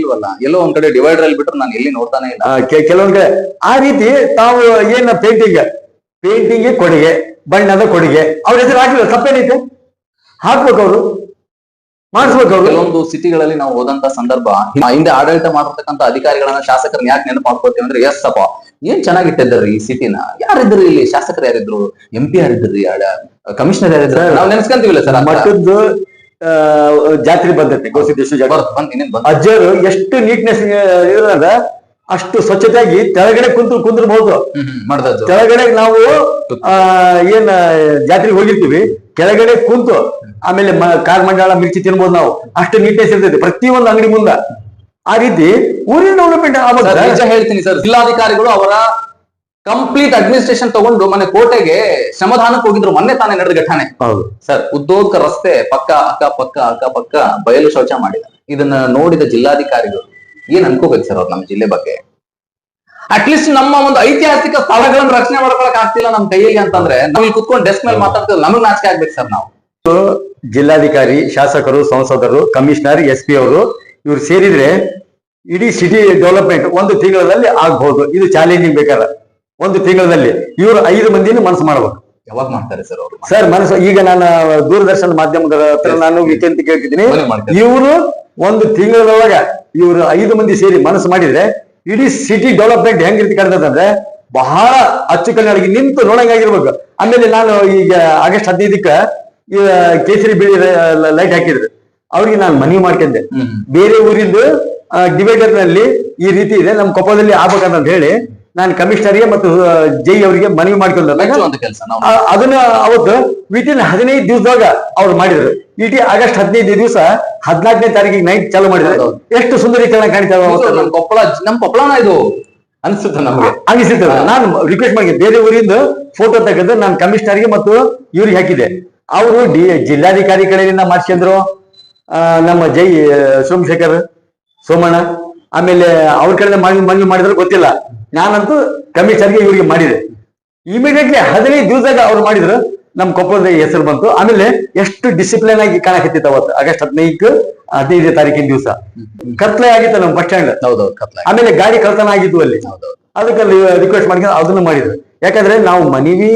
S1: ಇಲ್ವಲ್ಲ? ಎಲ್ಲೋ ಒಂದ್ ಕಡೆ ಡಿವೈಡರ್ ಅಲ್ಲಿ ಬಿಟ್ರೆ ನಾನು ಎಲ್ಲಿ ನೋಡ್ತಾನೆ ಇಲ್ಲ.
S2: ಕೆಲವೊಂದ್ ಕಡೆ. ಆ ರೀತಿ ತಾವು ಏನ ಪೇಂಟಿಂಗ್ ಪೇಂಟಿಂಗ್ ಕೊಡುಗೆ ಬಣ್ಣದ ಕೊಡುಗೆ. ಅವ್ರ ಹೆಸರು ಹಾಕಿಲ್ಲ ತಪ್ಪೇನೈತೆ ಹಾಕ್ಬೇಕು ಅವರು.
S1: ಕೆಲವೊಂದು ಸಿಟಿಗಳಲ್ಲಿ ನಾವು ಹೋದಂತ ಸಂದರ್ಭ ಹಿಂದೆ ಆಡಳಿತ ಮಾಡಿರ್ತಕ್ಕಂಥ ಅಧಿಕಾರಿಗಳನ್ನ ಶಾಸಕರನ್ನ ಯಾಕೆ ನೆನಪು ಮಾಡ್ಕೊಳ್ತೀವಿ ಅಂದ್ರೆ ಎಸ್ ಅಪ್ಪ ಏನ್ ಚೆನ್ನಾಗಿಟ್ಟಿದ್ರಿ ಈ ಸಿಟಿನ ಯಾರಿದ್ರು ಇಲ್ಲಿ? ಶಾಸಕರು ಯಾರಿದ್ರು? ಎಂ ಪಿ ಯಾರಿದ್ರಿ ಕಮಿಷನರ್ ಯಾರಿದ್ರು? ನಾವು ನೆನ್ಸ್ಕೊಂತೀವಿಲ್ಲ ಸರ್
S2: ಆ, ಜಾತ್ರೆ ಬಂದೈತೆ ಗೋಸಿದ್ದೇಶ್ವರ ಜಾತ್ರೆ. ಅಜ್ಜರು ಎಷ್ಟು ನೀಟ್ನೆಸ್ ಇರೋದ ಅಷ್ಟು ಸ್ವಚ್ಛತೆಯಾಗಿ ಕೆಳಗಡೆ ಕುಂತು ಕುಂದಿರ್ಬಹುದು. ಕೆಳಗಡೆ ನಾವು ಏನ್ ಜಾತ್ರೆಗೆ ಹೋಗಿರ್ತೀವಿ. ಕೆಳಗಡೆ ಕುಂತು ಆಮೇಲೆ ಕಾರ್ ಮಂಡಾಳ ಮಿರ್ಚಿ ತಿನ್ಬೋದು ನಾವು. ಅಷ್ಟು ನೀಟ್ನೆಸ್ ಇರ್ತೈತಿ. ಪ್ರತಿಯೊಂದು ಅಂಗಡಿ ಮುಂದ. ಆ ರೀತಿ ಊರಿನ ಡೆವಲಪ್ಮೆಂಟ್
S1: ಹೇಳ್ತೀನಿ ಸರ್. ಜಿಲ್ಲಾಧಿಕಾರಿಗಳು ಅವರ ಕಂಪ್ಲೀಟ್ ಅಡ್ಮಿನಿಸ್ಟ್ರೇಷನ್ ತಗೊಂಡು ಮನೆ ಕೋಟೆಗೆ ಶ್ರಮದಾನಕ್ಕೆ ಹೋಗಿದ್ರು. ಮೊನ್ನೆ ತಾನೇ ನಡೆದ ಘಟನೆ.
S2: ಹೌದು.
S1: ಸರ್ ಉದ್ಯೋಗ ರಸ್ತೆ ಪಕ್ಕ ಅಕ್ಕ ಪಕ್ಕ ಅಕ್ಕ ಪಕ್ಕ ಬಯಲು ಶೌಚ ಮಾಡಿದ ಇದನ್ನ ನೋಡಿದ ಜಿಲ್ಲಾಧಿಕಾರಿಗಳು ಏನ್ ಅನ್ಕೋಬೇಕು ಸರ್ ಅವ್ರು ನಮ್ಮ ಜಿಲ್ಲೆ ಬಗ್ಗೆ? ಅಟ್ಲೀಸ್ಟ್ ನಮ್ಮ ಒಂದು ಐತಿಹಾಸಿಕ ಸ್ಥಳಗಳನ್ನ ರಕ್ಷಣೆ ಮಾಡ್ಕೊಳಕ್ ಆಗ್ತಿಲ್ಲ ನಮ್ ಕೈಯಲ್ಲಿ ಅಂತಂದ್ರೆ ನಾವು ಇಲ್ಲಿ ಕುತ್ಕೊಂಡು ಡೆಸ್ಕ್ ಮೇಲೆ ಮಾತಾಡ್ತೀವಿ ನಮಗ್ ನಾಚಿಕೆ ಆಗ್ಬೇಕು ಸರ್ ನಾವು.
S2: ಜಿಲ್ಲಾಧಿಕಾರಿ ಶಾಸಕರು ಸಂಸದರು ಕಮಿಷನರ್ ಎಸ್ ಪಿ ಅವರು ಇವ್ರು ಸೇರಿದ್ರೆ ಇಡೀ ಸಿಟಿ ಡೆವಲಪ್ಮೆಂಟ್ ಒಂದು ತಿಂಗಳಲ್ಲಿ ಆಗ್ಬಹುದು ಇದು ಚಾಲೆಂಜಿಂಗ್ ಬೇಕಾದ ಒಂದು ತಿಂಗಳಲ್ಲಿ ಇವರು ಐದು ಮಂದಿನ ಮನಸ್ಸು ಮಾಡಬೇಕು.
S1: ಯಾವಾಗ ಮಾಡ್ತಾರೆ ಸರ್ ಅವರು?
S2: ಸರ್ ಮನಸ್ಸು ಈಗ ನಾನು ದೂರದರ್ಶನ ಮಾಧ್ಯಮದ ಹತ್ರ ನಾನು ವಿನಂತಿ ಕೇಳ್ತಿದ್ದೀನಿ. ಇವರು ಒಂದು ತಿಂಗಳೊಳಗ ಇವರು ಐದು ಮಂದಿ ಸೇರಿ ಮನಸ್ಸು ಮಾಡಿದ್ರೆ ಇಡೀ ಸಿಟಿ ಡೆವಲಪ್ಮೆಂಟ್ ಹೆಂಗ್ ರೀತಿ ಕಾಣ್ತದಂದ್ರೆ ಬಹಳ ಅಚ್ಚುಕಲ್ಲಾಗಿ ನಿಂತು ನೋಡಂಗಾಗಿರ್ಬೇಕು ಆಮೇಲೆ ನಾನು ಈಗ ಆಗಸ್ಟ್ ಹದಿನೈದಕ್ಕ ಈ ಕೇಸರಿ ಬಿಳಿ ಲೈಟ್ ಹಾಕಿದ್ರು. ಅವ್ರಿಗೆ ನಾನು ಮನವಿ ಮಾಡ್ಕೊಂಡೆ ಬೇರೆ ಊರಿಂದ ಡಿವೈಡರ್ನಲ್ಲಿ ಈ ರೀತಿ ಇದೆ. ನಮ್ಮ ಕೊಪ್ಪದಲ್ಲಿ ಆಗ್ಬೇಕಂತ ಹೇಳಿ ನಾನು ಕಮಿಷನರ್ಗೆ ಮತ್ತು ಜೈ ಅವರಿಗೆ ಮನವಿ ಆ- ಅದನ್ನ ಅವತ್ತು ವಿತಿನ್ ಹದಿನೈದು ದಿವಸದಾಗ ಅವ್ರು ಮಾಡಿದ್ರು. ಇಟಿ ಆಗಸ್ಟ್ ಹದಿನೈದು ದಿವಸ ಹದಿನಾಲ್ಕನೇ ತಾರೀಕಿಗೆ ನೈಟ್ ಚಾಲು ಮಾಡಿದ್ರು. ಎಷ್ಟು ಸುಂದರೀಕರಣ
S1: ನಮ್ ಕೊಪ್ಪಳ ನಮ್ ಕೊಪ್ಪಳನ ಇದು ಅನ್ಸುತ್ತೆ ನಮಗೆ.
S2: ಅನಿಸುತ್ತೆ ನಾನು ರಿಕ್ವೆಸ್ಟ್ ಮಾಡಿ ಬೇರೆ ಊರಿಂದ ಫೋಟೋ ತೆಗೆದು ನಾನು ಕಮಿಷನರ್ಗೆ ಮತ್ತು ಇವ್ರಿಗೆ ಹಾಕಿದೆ ಅವರು ಡಿ ಜಿಲ್ಲಾಧಿಕಾರಿ ಕಡೆಯಿಂದ ಮಾಡಿಸ್ಕೊಂಡ್ರು ನಮ್ಮ ಜೈ ಸೋಮಶೇಖರ್ ಸೋಮಣ್ಣ ಆಮೇಲೆ ಅವ್ರ ಕಡೆಯಿಂದ ಮಾಡಿ ಮನವಿ ಮಾಡಿದ್ರು ಗೊತ್ತಿಲ್ಲ. ನಾನಂತೂ ಕಮಿಷನರ್ಗೆ ಇವರಿಗೆ ಮಾಡಿದೆ. ಇಮಿಡಿಯೇಟ್ಲಿ ಹದಿನೈದು ದಿವಸದಾಗ ಅವ್ರು ಮಾಡಿದ್ರು. ನಮ್ ಕೊಪ್ಪಳದ ಹೆಸರು ಬಂತು. ಆಮೇಲೆ ಎಷ್ಟು ಡಿಸಿಪ್ಲಿನ್ ಆಗಿ ಕಾಣಕತ್ತಿತ್ತು ಅವತ್ತು? ಆಗಸ್ಟ್ ಹದಿನೈದು ಹದಿನೈದನೇ ತಾರೀಕಿನ ದಿವಸ. ಕತ್ಲೆ ಆಗಿತ್ತು ನಮ್ಮ ಬಸ್ ಸ್ಟ್ಯಾಂಡ್
S1: ಹೌದೌದು ಕತ್ಲೆ
S2: ಆಮೇಲೆ ಗಾಡಿ ಕಳ್ತನ ಆಗಿದ್ವು ಅಲ್ಲಿ. ಅದಕ್ಕೆ ರಿಕ್ವೆಸ್ಟ್ ಮಾಡ್ಕೊಂಡು ಅದನ್ನು ಮಾಡಿದ್ರು. ಯಾಕಂದ್ರೆ ನಾವು ಮನವಿ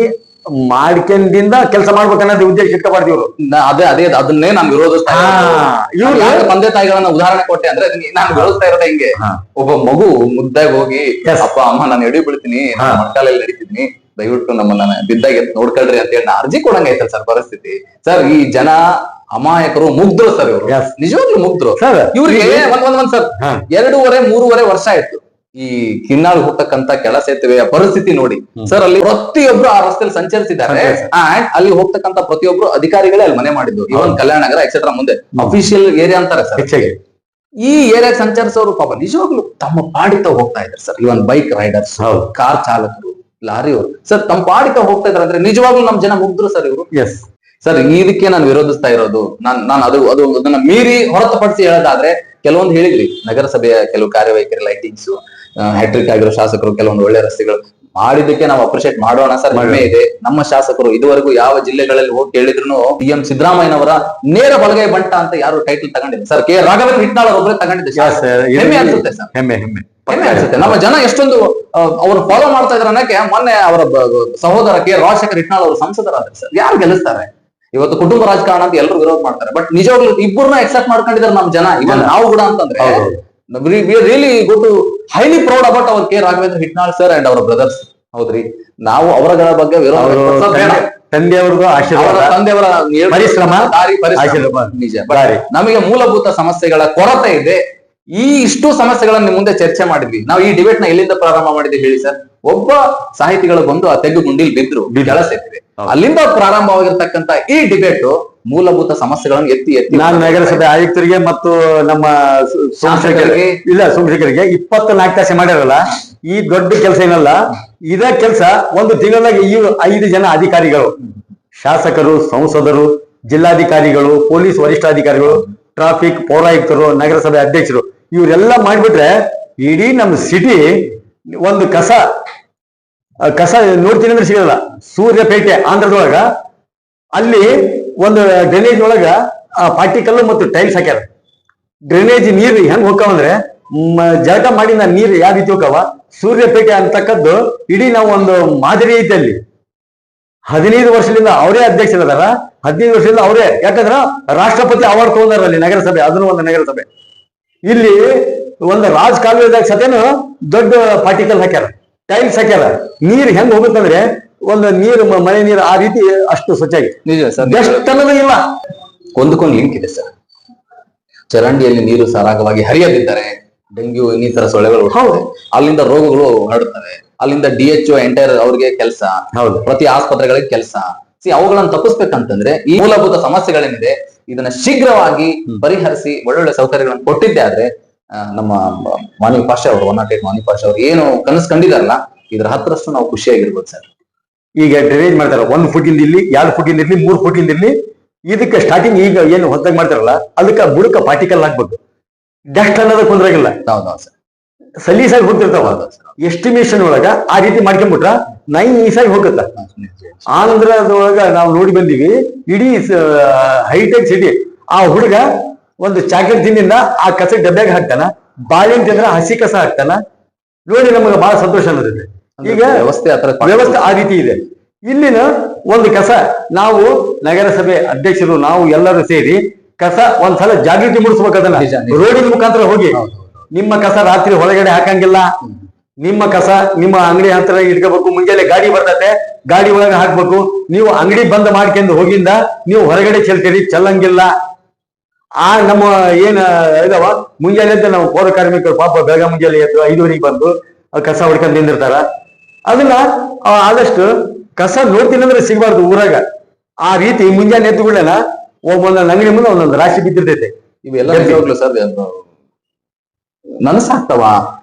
S2: ಮಾಡ್ಕೊಂಡಿಂದ ಕೆಲಸ ಮಾಡ್ಬೇಕನ್ನೋದು ಉದ್ದೇಶ ಇಟ್ಕೊಬಾರ್ದು ಇವರು
S1: ನಾ- ಅದೇ ಅದೇ ಅದನ್ನೇ ನಾನು ವಿರೋಧಿಸ್ತಾ ಇರೋದು.
S2: ಇವ್ರು
S1: ನಾನು ತಂದೆ ತಾಯಿಗಳನ್ನ ಉದಾಹರಣೆ ಕೊಟ್ಟೆ ಅಂದ್ರೆ ಅದನ್ನ ನಾನು ವಿರೋಧಿಸ್ತಾ ಇರೋದೇ ಹಿಂಗೆ
S2: ಹಾ.
S1: ಒಬ್ಬ ಮಗು ಮುದ್ದಾಗಿ ಹೋಗಿ
S2: Yes.
S1: ಅಪ್ಪ ಅಮ್ಮ ನಾನು ಎಡಿ ಬಿಡ್ತೀನಿ
S2: ಹಾ.
S1: ಮಕ್ಕಳಲ್ಲಿ ನಡೀತೀನಿ ದಯವಿಟ್ಟು ನಮ್ಮನ್ನ ಬಿದ್ದಾಗ ಎದ್ದು ನೋಡ್ಕೊಳ್ರಿ ಅಂತ ಹೇಳಿ ನಾ ಅರ್ಜಿ ಐತಲ್ ಸರ್ ಪರಿಸ್ಥಿತಿ ಸರ್ ಈ ಜನ ಅಮಾಯಕರು ಮುಗ್ದ್ರು ಸರ್ ಇವರು
S2: Yes.
S1: ನಿಜವಾಗ್ಲೂ ಮುಗ್ದ್ರು
S2: ಸರ್
S1: ಇವ್ರಿಗೆ ಒಂದ್ ಒಂದ್ ಒಂದ್ ಸರ್
S2: ಹಾ.
S1: ಎರಡೂವರೆ ಮೂರುವರೆ ವರ್ಷ ಆಯ್ತು ಈ ಕಿನ್ನಾಳು ಹುಟ್ಟಕ್ಕಂತ ಕೆಳ ಸೇತುವೆಯ ಪರಿಸ್ಥಿತಿ ನೋಡಿ. ಸರ್ ಅಲ್ಲಿ ಪ್ರತಿಯೊಬ್ರು ಆ ರಸ್ತೆಯಲ್ಲಿ ಸಂಚರಿಸಿದ್ದಾರೆ. ಅಂಡ್ ಅಲ್ಲಿ ಹೋಗ್ತಕ್ಕಂತ ಪ್ರತಿಯೊಬ್ರು ಅಧಿಕಾರಿಗಳೇ ಅಲ್ಲಿ ಮನೆ ಮಾಡಿದ್ದು. ಇವನ್ ಕಲ್ಯಾಣ ನಗರ ಎಕ್ಸೆಟ್ರಾ ಮುಂದೆ. ಅಫಿಷಿಯಲ್ ಏರಿಯಾ ಅಂತಾರೆ ಸರ್
S2: ಹೆಚ್ಚಾಗಿ.
S1: ಈ ಏರಿಯಾಗ ಸಂಚರಿಸೋರು ಪಾಪ ನಿಜವಾಗ್ಲು ತಮ್ಮ ಪಾಡಿತ ಹೋಗ್ತಾ ಇದ್ದಾರೆ sir even bike
S2: riders
S1: car ಚಾಲಕರು ಲಾರಿಯವರು. ಸರ್ ತಮ್ಮ ಪಾಡಿತ ಹೋಗ್ತಾ ಇದಾರೆ ಅಂದ್ರೆ ನಿಜವಾಗ್ಲೂ ನಮ್ ಜನ ಮುಗ್ದ್ರು ಸರ್ ಇವರು?
S2: ಎಸ್
S1: ಸರ್ ಇದಕ್ಕೆ ನಾನು ವಿರೋಧಿಸ್ತಾ ಇರೋದು. ನಾನ್ ನಾನು ಅದು ಅದು ಅದನ್ನ ಮೀರಿ ಹೊರತುಪಡಿಸಿ ಹೇಳೋದಾದ್ರೆ ಕೆಲವೊಂದು ಹೇಳಿದ್ರಿ. ನಗರಸಭೆಯ ಕೆಲವು ಕಾರ್ಯವೈಖರಿ ಲೈಟಿಂಗ್ಸ್ ಹ್ಯಾಟ್ರಿಕ್ ಆಗಿರೋ ಶಾಸಕರು ಕೆಲವೊಂದು ಒಳ್ಳೆ ರಸ್ತೆಗಳು ಮಾಡಿದ್ದಕ್ಕೆ ನಾವು ಅಪ್ರಿಶಿಯೇಟ್ ಮಾಡೋಣ ಸರ್. ಹೆಮ್ಮೆ ಇದೆ. ನಮ್ಮ ಶಾಸಕರು ಇದುವರೆಗೂ ಯಾವ ಜಿಲ್ಲೆಗಳಲ್ಲಿ ಹೋಗಿ ಕೇಳಿದ್ರು ಎಂ ಸಿದ್ದರಾಮಯ್ಯನವರ ನೇರ ಬಳಗೈ ಬಂಟ ಅಂತ ಯಾರು ಟೈಟಲ್ ತಗೊಂಡಿಲ್ಲ. Sir K. ರಾಘವೇಂದ್ರ ಹಿಟ್ನಾಳ್ ಒಬ್ಬರೇ ತಗೊಂಡಿದ್ದೆ ಹೆಮ್ಮೆ ಅನ್ಸುತ್ತೆ ಸರ್.
S2: ಹೆಮ್ಮೆ ಹೆಮ್ಮೆ.
S1: ಹೆಮ್ಮೆ ಅನ್ಸುತ್ತೆ. ನಮ್ಮ ಜನ ಎಷ್ಟೊಂದು ಅವರು ಫಾಲೋ ಮಾಡ್ತಾ ಇದ್ರ ಅನ್ನಕ್ಕೆ ಮೊನ್ನೆ ಅವರ ಸಹೋದರ ಕೆ. ರಾಜಶೇಖರ್ ಹಿಟ್ನಾಳ್ ಅವರು ಸಂಸದರಾದ್ರೆ ಸರ್. ಯಾರು ಗೆಲ್ಲಿಸ್ತಾರೆ? ಇವತ್ತು ಕುಟುಂಬ ರಾಜಕಾರಣ ಅಂತ ಎಲ್ಲರೂ ವಿರೋಧ ಮಾಡ್ತಾರೆ. ಬಟ್ ನಿಜವಾಗ್ಲೂ ಇಬ್ಬರನ್ನ ಎಕ್ಸೆಪ್ಟ್ ಮಾಡ್ಕೊಂಡಿದ್ದಾರೆ ನಮ್ಮ ಜನ. ಇವನ್ ನಾವು ಕೂಡ ಅಂತಂದ್ರೆ. Really go to highly proud about our K Raghavendra Hitnal sir and ಅವರ ಬ್ರದರ್ಸ್ ಹೌದ್ರಿ? ನಾವು ಅವರಗಳ ಬಗ್ಗೆ
S2: ಆಶೀರ್ವಾದ
S1: ತಂದೆಯವರ
S2: ಪರಿಶ್ರಮ.
S1: ನಿಜ. ನಮಗೆ ಮೂಲಭೂತ ಸಮಸ್ಯೆಗಳ ಕೊರತೆ ಇದೆ. ಈ ಇಷ್ಟು ಸಮಸ್ಯೆಗಳನ್ನ ಮುಂದೆ ಚರ್ಚೆ ಮಾಡಿದ್ವಿ. ನಾವು ಈ ಡಿಬೇಟ್ನ ಎಲ್ಲಿಂದ ಪ್ರಾರಂಭ ಮಾಡಿದ್ವಿ ಹೇಳಿ ಸರ್? ಒಬ್ಬ ಸಾಹಿತಿಗಳು ಬಂದು ಆ ತೆಗ್ಗು ಗುಂಡಿಲ್ ಬಿದ್ರು ಕೆಲಸ
S2: ಹೌದು.
S1: ಅಲ್ಲಿಂದ ಪ್ರಾರಂಭವಾಗಿರ್ತಕ್ಕಂತ ಈ ಡಿಬೇಟ್ ಮೂಲಭೂತ ಸಮಸ್ಯೆಗಳನ್ನು ಎತ್ತಿ ಎತ್ತಿ
S2: ನಾನು ನಗರಸಭೆ ಆಯುಕ್ತರಿಗೆ ಮತ್ತು ನಮ್ಮ ಸೋಮಶೇಖರಿಗೆ ಇಲ್ಲ ಇಪ್ಪತ್ತ ಇಪ್ಪತ್ನಾಲ್ಕು ತಾಸೆ ಮಾಡಿರಲ್ಲ. ಈ ದೊಡ್ಡ ಕೆಲಸ ಏನಲ್ಲ ಇದೇ ಕೆಲಸ ಒಂದು ತಿಂಗಳಾಗ ಈ ಐದು ಜನ ಅಧಿಕಾರಿಗಳು. ಶಾಸಕರು ಸಂಸದರು ಜಿಲ್ಲಾಧಿಕಾರಿಗಳು ಪೊಲೀಸ್ ವರಿಷ್ಠಾಧಿಕಾರಿಗಳು ಟ್ರಾಫಿಕ್ ಪೌರಾಯುಕ್ತರು ನಗರಸಭೆ ಅಧ್ಯಕ್ಷರು ಇವರೆಲ್ಲ ಮಾಡಿಬಿಟ್ರೆ ಇಡೀ ನಮ್ಮ ಸಿಟಿ ಒಂದು ಕಸ ಕಸ ನೋಡ್ತೀನಿ ಅಂದ್ರೆ ಸಿಗಲ್ಲ. ಸೂರ್ಯಪೇಟೆ ಆಂಧ್ರದೊಳಗ ಅಲ್ಲಿ ಒಂದು ಡ್ರೈನೇಜ್ ಒಳಗ ಪಾರ್ಟಿಕಲ್ ಮತ್ತು ಟೈಲ್ಸ್ ಹಾಕ್ಯಾರ. ಡ್ರೈನೇಜ್ ನೀರು ಹೆಂಗ್ ಹೋಗ್ತಾವಂದ್ರೆ ಜಳಕ ಮಾಡಿದ ನೀರು ಯಾವ ರೀತಿ ಸೂರ್ಯ ಸೂರ್ಯಪೇಟೆ ಅಂತಕ್ಕದ್ದು ಇಡೀ ನಾವು ಒಂದು ಮಾದರಿ ಐತೆ ಅಲ್ಲಿ. ಹದಿನೈದು ವರ್ಷದಿಂದ ಅವರೇ ಅಧ್ಯಕ್ಷರದಾರ ಹದಿನೈದು ವರ್ಷದಿಂದ ಅವರೇ. ಯಾಕಂದ್ರ ರಾಷ್ಟ್ರಪತಿ ಅವಾರ್ಡ್ ತಗೊಂಡಾರ ಅಲ್ಲಿ ನಗರಸಭೆ, ಅದನ್ನು ಒಂದು ನಗರಸಭೆ. ಇಲ್ಲಿ ಒಂದು ರಾಜ್ ಕಾಲುವೆದಾಗ ಸತೇನು ದೊಡ್ಡ ಪಾರ್ಟಿಕಲ್ ಹಾಕ್ಯಾರ. ಟೈಲ್ಸ್ ಹಾಕ್ಯಾರ. ನೀರ್ ಹೆಂಗ್ ಹೋಗುತ್ತಂದ್ರೆ ಒಂದು ನೀರು ಮನೆ ಮಳೆ ನೀರು ಆ ರೀತಿ ಅಷ್ಟು ಸ್ವಚ್ಛಾಗಿ.
S1: ನಿಜ ಸರ್
S2: ಬೆಸ್ಟ್ ಅನ್ನೋದು ಇಲ್ಲ.
S1: ಒಂದಕ್ಕೊಂದು ಲಿಂಕ್ ಇದೆ ಸರ್. ಚರಂಡಿಯಲ್ಲಿ ನೀರು ಸರಾಗವಾಗಿ ಹರಿಯದಿದ್ದರೆ ಡೆಂಗ್ಯೂ ಇನ್ನಿತರ ಸೊಳ್ಳೆಗಳು ಹೌದು. ಅಲ್ಲಿಂದ ರೋಗಗಳು ಹರಡುತ್ತವೆ. ಅಲ್ಲಿಂದ ಡಿ ಎಚ್ ಎಂಟೈರ್ ಅವ್ರಿಗೆ ಕೆಲಸ.
S2: ಹೌದು.
S1: ಪ್ರತಿ ಆಸ್ಪತ್ರೆಗಳಿಗೆ ಕೆಲಸ. ಸಿ ಅವುಗಳನ್ನ ತಪ್ಪಿಸ್ಬೇಕಂತಂದ್ರೆ ಈ ಮೂಲಭೂತ ಸಮಸ್ಯೆಗಳೇನಿದೆ ಇದನ್ನ ಶೀಘ್ರವಾಗಿ ಪರಿಹರಿಸಿ ಒಳ್ಳೊಳ್ಳೆ ಸೌಕರ್ಯಗಳನ್ನು ಕೊಟ್ಟಿದ್ದೆ ಆದ್ರೆ ನಮ್ಮ ಮಾನಿ ಪಾಷಾ ಅವರು one nought eight Manvi Pasha ಅವರು ಏನು ಕನಸು ಕಂಡಿದಾರಲ್ಲ ಇದ್ರ ಹತ್ತರಷ್ಟು ನಾವು ಖುಷಿಯಾಗಿರ್ಬೋದು ಸರ್.
S2: ಈಗ ಡ್ರೈನೇಜ್ ಮಾಡ್ತಾರೆ ಒಂದ್ ಇಂದ ಇಲ್ಲಿ ಎರಡು ಫುಟಿಂದ ಇರ್ಲಿ ಮೂರ್ ಇಂದ ಇರ್ಲಿ ಇದಕ್ಕೆ ಸ್ಟಾರ್ಟಿಂಗ್ ಈಗ ಏನು ಹೊಸದಾಗ ಮಾಡ್ತಾರಲ್ಲ ಅದಕ್ಕೆ ಬುಡಕ ಪಾರ್ಟಿಕಲ್ ಹಾಕ್ಬೇಕು. ಡಸ್ಟ್ ಅನ್ನೋದಕ್ಕೆ ಕುಂದ್ರಾಗಿಲ್ಲ ಸಲೀಸಾಗಿ ಹೋಗ್ತಿರ್ತಾವ. ಎಸ್ಟಿಮೇಷನ್ ಒಳಗ ಆ ರೀತಿ ಮಾಡ್ಕೊಂಡ್ಬಿಟ್ರ ನೈಸಾಗಿ ಹೋಗುತ್ತ. ಆಂಧ್ರದೊಳಗ ನಾವು ನೋಡಿ ಬಂದೀವಿ ಇಡೀ ಹೈಟೆಕ್ ಸಿಟಿ ಆ ಹುಡುಗ ಒಂದು ಚಾಕ್ಲೇಟ್ ತಿಂದಿಂದ ಆ ಕಸ ಡಬ್ಬ್ಯಾಗ ಹಾಕ್ತಾನ ಬಾಳೆಹಣ್ಣು ತಿಂದ್ರ ಹಸಿ ಕಸ ಹಾಕ್ತಾನ. ನೋಡಿ ನಮಗೆ ಬಹಳ ಸಂತೋಷ ಅನ್ನೋದಿದೆ. ಈಗ
S1: ವ್ಯವಸ್ಥೆ ಅತ್ರ
S2: ವ್ಯವಸ್ಥೆ ಆ ರೀತಿ ಇದೆ. ಇಲ್ಲಿನ ಒಂದು ಕಸ ನಾವು ನಗರಸಭೆ ಅಧ್ಯಕ್ಷರು ನಾವು ಎಲ್ಲರೂ ಸೇರಿ ಕಸ ಒಂದ್ಸಲ ಜಾಗೃತಿ ಮೂಡಿಸ್ಬೇಕು ಅದನ್ನ. ರೋಡಿನ ಮುಖಾಂತರ ಹೋಗಿ. ನಿಮ್ಮ ಕಸ ರಾತ್ರಿ ಹೊರಗಡೆ ಹಾಕಂಗಿಲ್ಲ. ನಿಮ್ಮ ಕಸ ನಿಮ್ಮ ಅಂಗಡಿ ಹತ್ರ ಇಟ್ಕೋಬೇಕು. ಮುಂಜಾನೆ ಗಾಡಿ ಬರ್ತತೆ ಗಾಡಿ ಒಳಗೆ ಹಾಕ್ಬೇಕು. ನೀವು ಅಂಗಡಿ ಬಂದ್ ಮಾಡ್ಕೊಂಡು ಹೋಗಿಂದ ನೀವು ಹೊರಗಡೆ ಚೆಲ್ತೀರಿ ಚೆಲ್ಲಂಗಿಲ್ಲ. ಆ ನಮ್ಮ ಏನ್ ಇದಾವ? ಮುಂಜಾನೆ ಅಂತ ನಾವು ಪೌರ ಕಾರ್ಮಿಕರು ಪಾಪ ಬೆಳಗ್ಗೆ ಮುಂಜಾನೆ ಎದ್ದು ಐದುವರೆಗೆ ಬಂದು ಕಸ ಹೊಡ್ಕೊಂಡು ನಿಂದಿರ್ತಾರ. ಅದನ್ನ ಆದಷ್ಟು ಕಸ ನೋಡ್ತೀನಿ ಅಂದ್ರೆ ಸಿಗಬಾರ್ದು ಊರಾಗ. ಆ ರೀತಿ ಮುಂಜಾನೆ ಎದ್ದು ಒಂದೊಂದು ಅಂಗಡಿ ಮುಂದೆ ಒಂದೊಂದು ರಾಶಿ ಬಿದ್ದಿರ್ತೈತೆ.
S1: ಇವೆಲ್ಲ ನಿಜವಾಗ್ಲೂ ಸರ್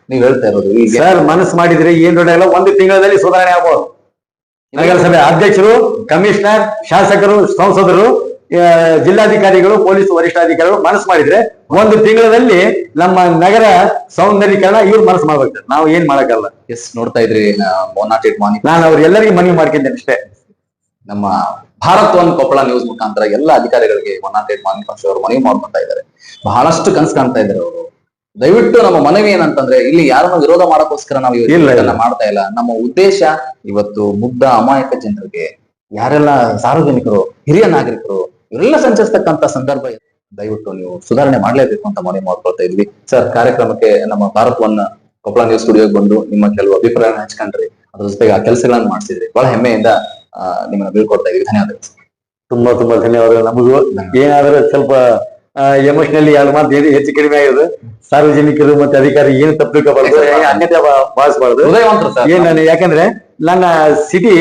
S1: ನೀವ್ ಹೇಳ್ತಾ ಇರೋದು
S2: ಸರ್ ಮನಸ್ಸು ಮಾಡಿದ್ರೆ ಏನ್ ದೊಡ್ಡ ಒಂದು ತಿಂಗಳಲ್ಲಿ ಸುಧಾರಣೆ ಆಗ್ಬೋದು. ನಗರಸಭೆ ಅಧ್ಯಕ್ಷರು ಕಮಿಷನರ್ ಶಾಸಕರು ಸಂಸದರು ಜಿಲ್ಲಾಧಿಕಾರಿಗಳು ಪೊಲೀಸ್ ವರಿಷ್ಠಾಧಿಕಾರಿಗಳು ಮನಸ್ಸು ಮಾಡಿದ್ರೆ ಒಂದು ತಿಂಗಳಲ್ಲಿ ನಮ್ಮ ನಗರ ಸೌಂದರ್ಯೀಕರಣ ಇವ್ರು ಮನಸ್ಸು ಮಾಡ್ಬೇಕು. ನಾವು ಏನ್ ಮಾಡಕ್ಕಲ್ಲ
S1: ಎಸ್ ನೋಡ್ತಾ ಇದ್ರಿ
S2: ನಾನು ಅವ್ರೆಲ್ಲರಿಗೂ ಮನವಿ ಮಾಡ್ಕೊಂತೇನೆ ಅಷ್ಟೇ.
S1: ನಮ್ಮ ಭಾರತ್ ಒಂದು ಕೊಪ್ಪಳ ನ್ಯೂಸ್ ಮುಖಾಂತರ ಎಲ್ಲ ಅಧಿಕಾರಿಗಳಿಗೆ ಒನ್ ನಾಟ್ ಏಟ್ ಮಾರ್ನಿಂಗ್ ಪಕ್ಷ ಅವರು ಮನವಿ ಮಾಡ್ಕೊತಾ ಇದ್ದಾರೆ. ಬಹಳಷ್ಟು ಕನಸು ಕಾಣ್ತಾ ಇದ್ದಾರೆ ಅವರು. ದಯವಿಟ್ಟು ನಮ್ಮ ಮನವಿ ಏನಂತಂದ್ರೆ ಇಲ್ಲಿ ಯಾರನ್ನ ವಿರೋಧ ಮಾಡಕ್ಕೋಸ್ಕರ ನಾವು ಇವತ್ತು
S2: ಇಲ್ಲ,
S1: ಮಾಡ್ತಾ ಇಲ್ಲ. ನಮ್ಮ ಉದ್ದೇಶ ಇವತ್ತು ಮುಗ್ಧ ಅಮಾಯಕ ಜನರಿಗೆ ಯಾರೆಲ್ಲ ಸಾರ್ವಜನಿಕರು ಹಿರಿಯ ನಾಗರಿಕರು ಇವರೆಲ್ಲ ಸಂಚರಿಸ್ತಕ್ಕಂತ ಸಂದರ್ಭ ಇದೆ. ದಯವಿಟ್ಟು ನೀವು ಸುಧಾರಣೆ ಮಾಡ್ಲೇಬೇಕು ಅಂತ ಮನವಿ ಮಾಡ್ಕೊಳ್ತಾ ಇದ್ವಿ. ಸರ್, ಕಾರ್ಯಕ್ರಮಕ್ಕೆ ನಮ್ಮ ಭಾರತವನ್ನ ಕೊಪ್ಪಳ ನ್ಯೂಸ್ ಸ್ಟುಡಿಯೋಗೆ ಬಂದು ನಿಮ್ಮ ಕೆಲವು ಅಭಿಪ್ರಾಯ ಹಂಚ್ಕೊಂಡ್ರಿ. ಅದ್ರ ಜೊತೆಗೆ ಆ ಕೆಲಸಗಳನ್ನ ಮಾಡಿಸಿದ್ರಿ. ಬಹಳ ಹೆಮ್ಮೆಯಿಂದ ನಿಮ್ಮನ್ನ ಬೀಳ್ಕೊಡ್ತಾ ಇದೀವಿ. ಧನ್ಯವಾದಗಳು
S2: ತುಂಬಾ ತುಂಬಾ ಧನ್ಯವಾದಗಳು. ನಮಗೂ ಏನಾದ್ರೆ ಸ್ವಲ್ಪ ಎಮೋಷನಲಿ ಎರಡು ಮಾತು ಏನು ಹೆಚ್ಚು ಕಡಿಮೆ ಆಗಿದೆ. ಸಾರ್ವಜನಿಕರು ಮತ್ತೆ ಅಧಿಕಾರಿ ಏನು ತಪ್ಪಿಕಬಾರ್ದು ಅನ್ಯತೆ ಭಾವಿಸಬಾರ್ದು. ಏನ್ ನಾನು ಯಾಕಂದ್ರೆ ನನ್ನ ಸಿಟಿ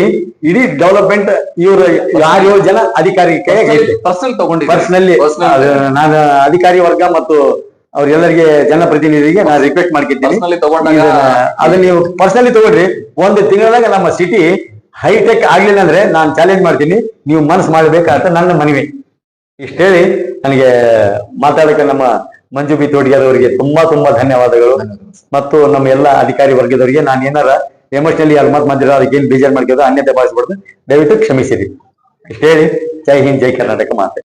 S2: ಇಡೀ ಡೆವಲಪ್ಮೆಂಟ್ ಇವರು ಆರು ಏಳು ಜನ ಅಧಿಕಾರಿ
S1: ಪರ್ಸನಲ್ Personal.
S2: ನಾನು ಅಧಿಕಾರಿ ವರ್ಗ ಮತ್ತು ಅವ್ರೆಲ್ಲರಿಗೆ ಜನಪ್ರತಿನಿಧಿಗೆ ನಾನು ರಿಕ್ವೆಸ್ಟ್ ಮಾಡ್ಕಿದ್ದೀನಿ.
S1: ಪರ್ಸನಲಿ
S2: ಅದನ್ನ ನೀವು ಪರ್ಸನಲಿ ತಗೊಂಡ್ರಿ ಒಂದು ತಿಂಗಳಾಗ ನಮ್ಮ ಸಿಟಿ ಹೈಟೆಕ್ ಆಗ್ಲಿಲ್ಲ ಅಂದ್ರೆ ನಾನು ಚಾಲೆಂಜ್ ಮಾಡ್ತೀನಿ. ನೀವು ಮನಸ್ಸು ಮಾಡ್ಬೇಕಂತ ನನ್ನ ಮನವಿ. ಇಷ್ಟ ಹೇಳಿ ನನಗೆ ಮಾತಾಡಕ್ಕೆ ನಮ್ಮ ಮಂಜು ಬಿ ತೋಟಿಗಾರವರಿಗೆ ತುಂಬಾ ತುಂಬಾ ಧನ್ಯವಾದಗಳು. ಮತ್ತು ನಮ್ಮ ಎಲ್ಲ ಅಧಿಕಾರಿ ವರ್ಗದವರಿಗೆ ನಾನು ಏನಾರ ಎಮೋಷನಲಿ ಅಲ್ಲಿ ಮಾತು ಮಾಡಿದ್ರೆ ಅದಕ್ಕೆ ಏನ್ ಬೇಜಾರು ಮಾಡ್ಕೋದು ಅನ್ಯತೆ ಭಾವಿಸ್ಬಾರ್ದು ದಯವಿಟ್ಟು ಕ್ಷಮಿಸಿರಿ. ಇಷ್ಟ ಹೇಳಿ ಜೈ ಹಿಂದ್ ಜೈ ಕರ್ನಾಟಕ ಮಾತೆ.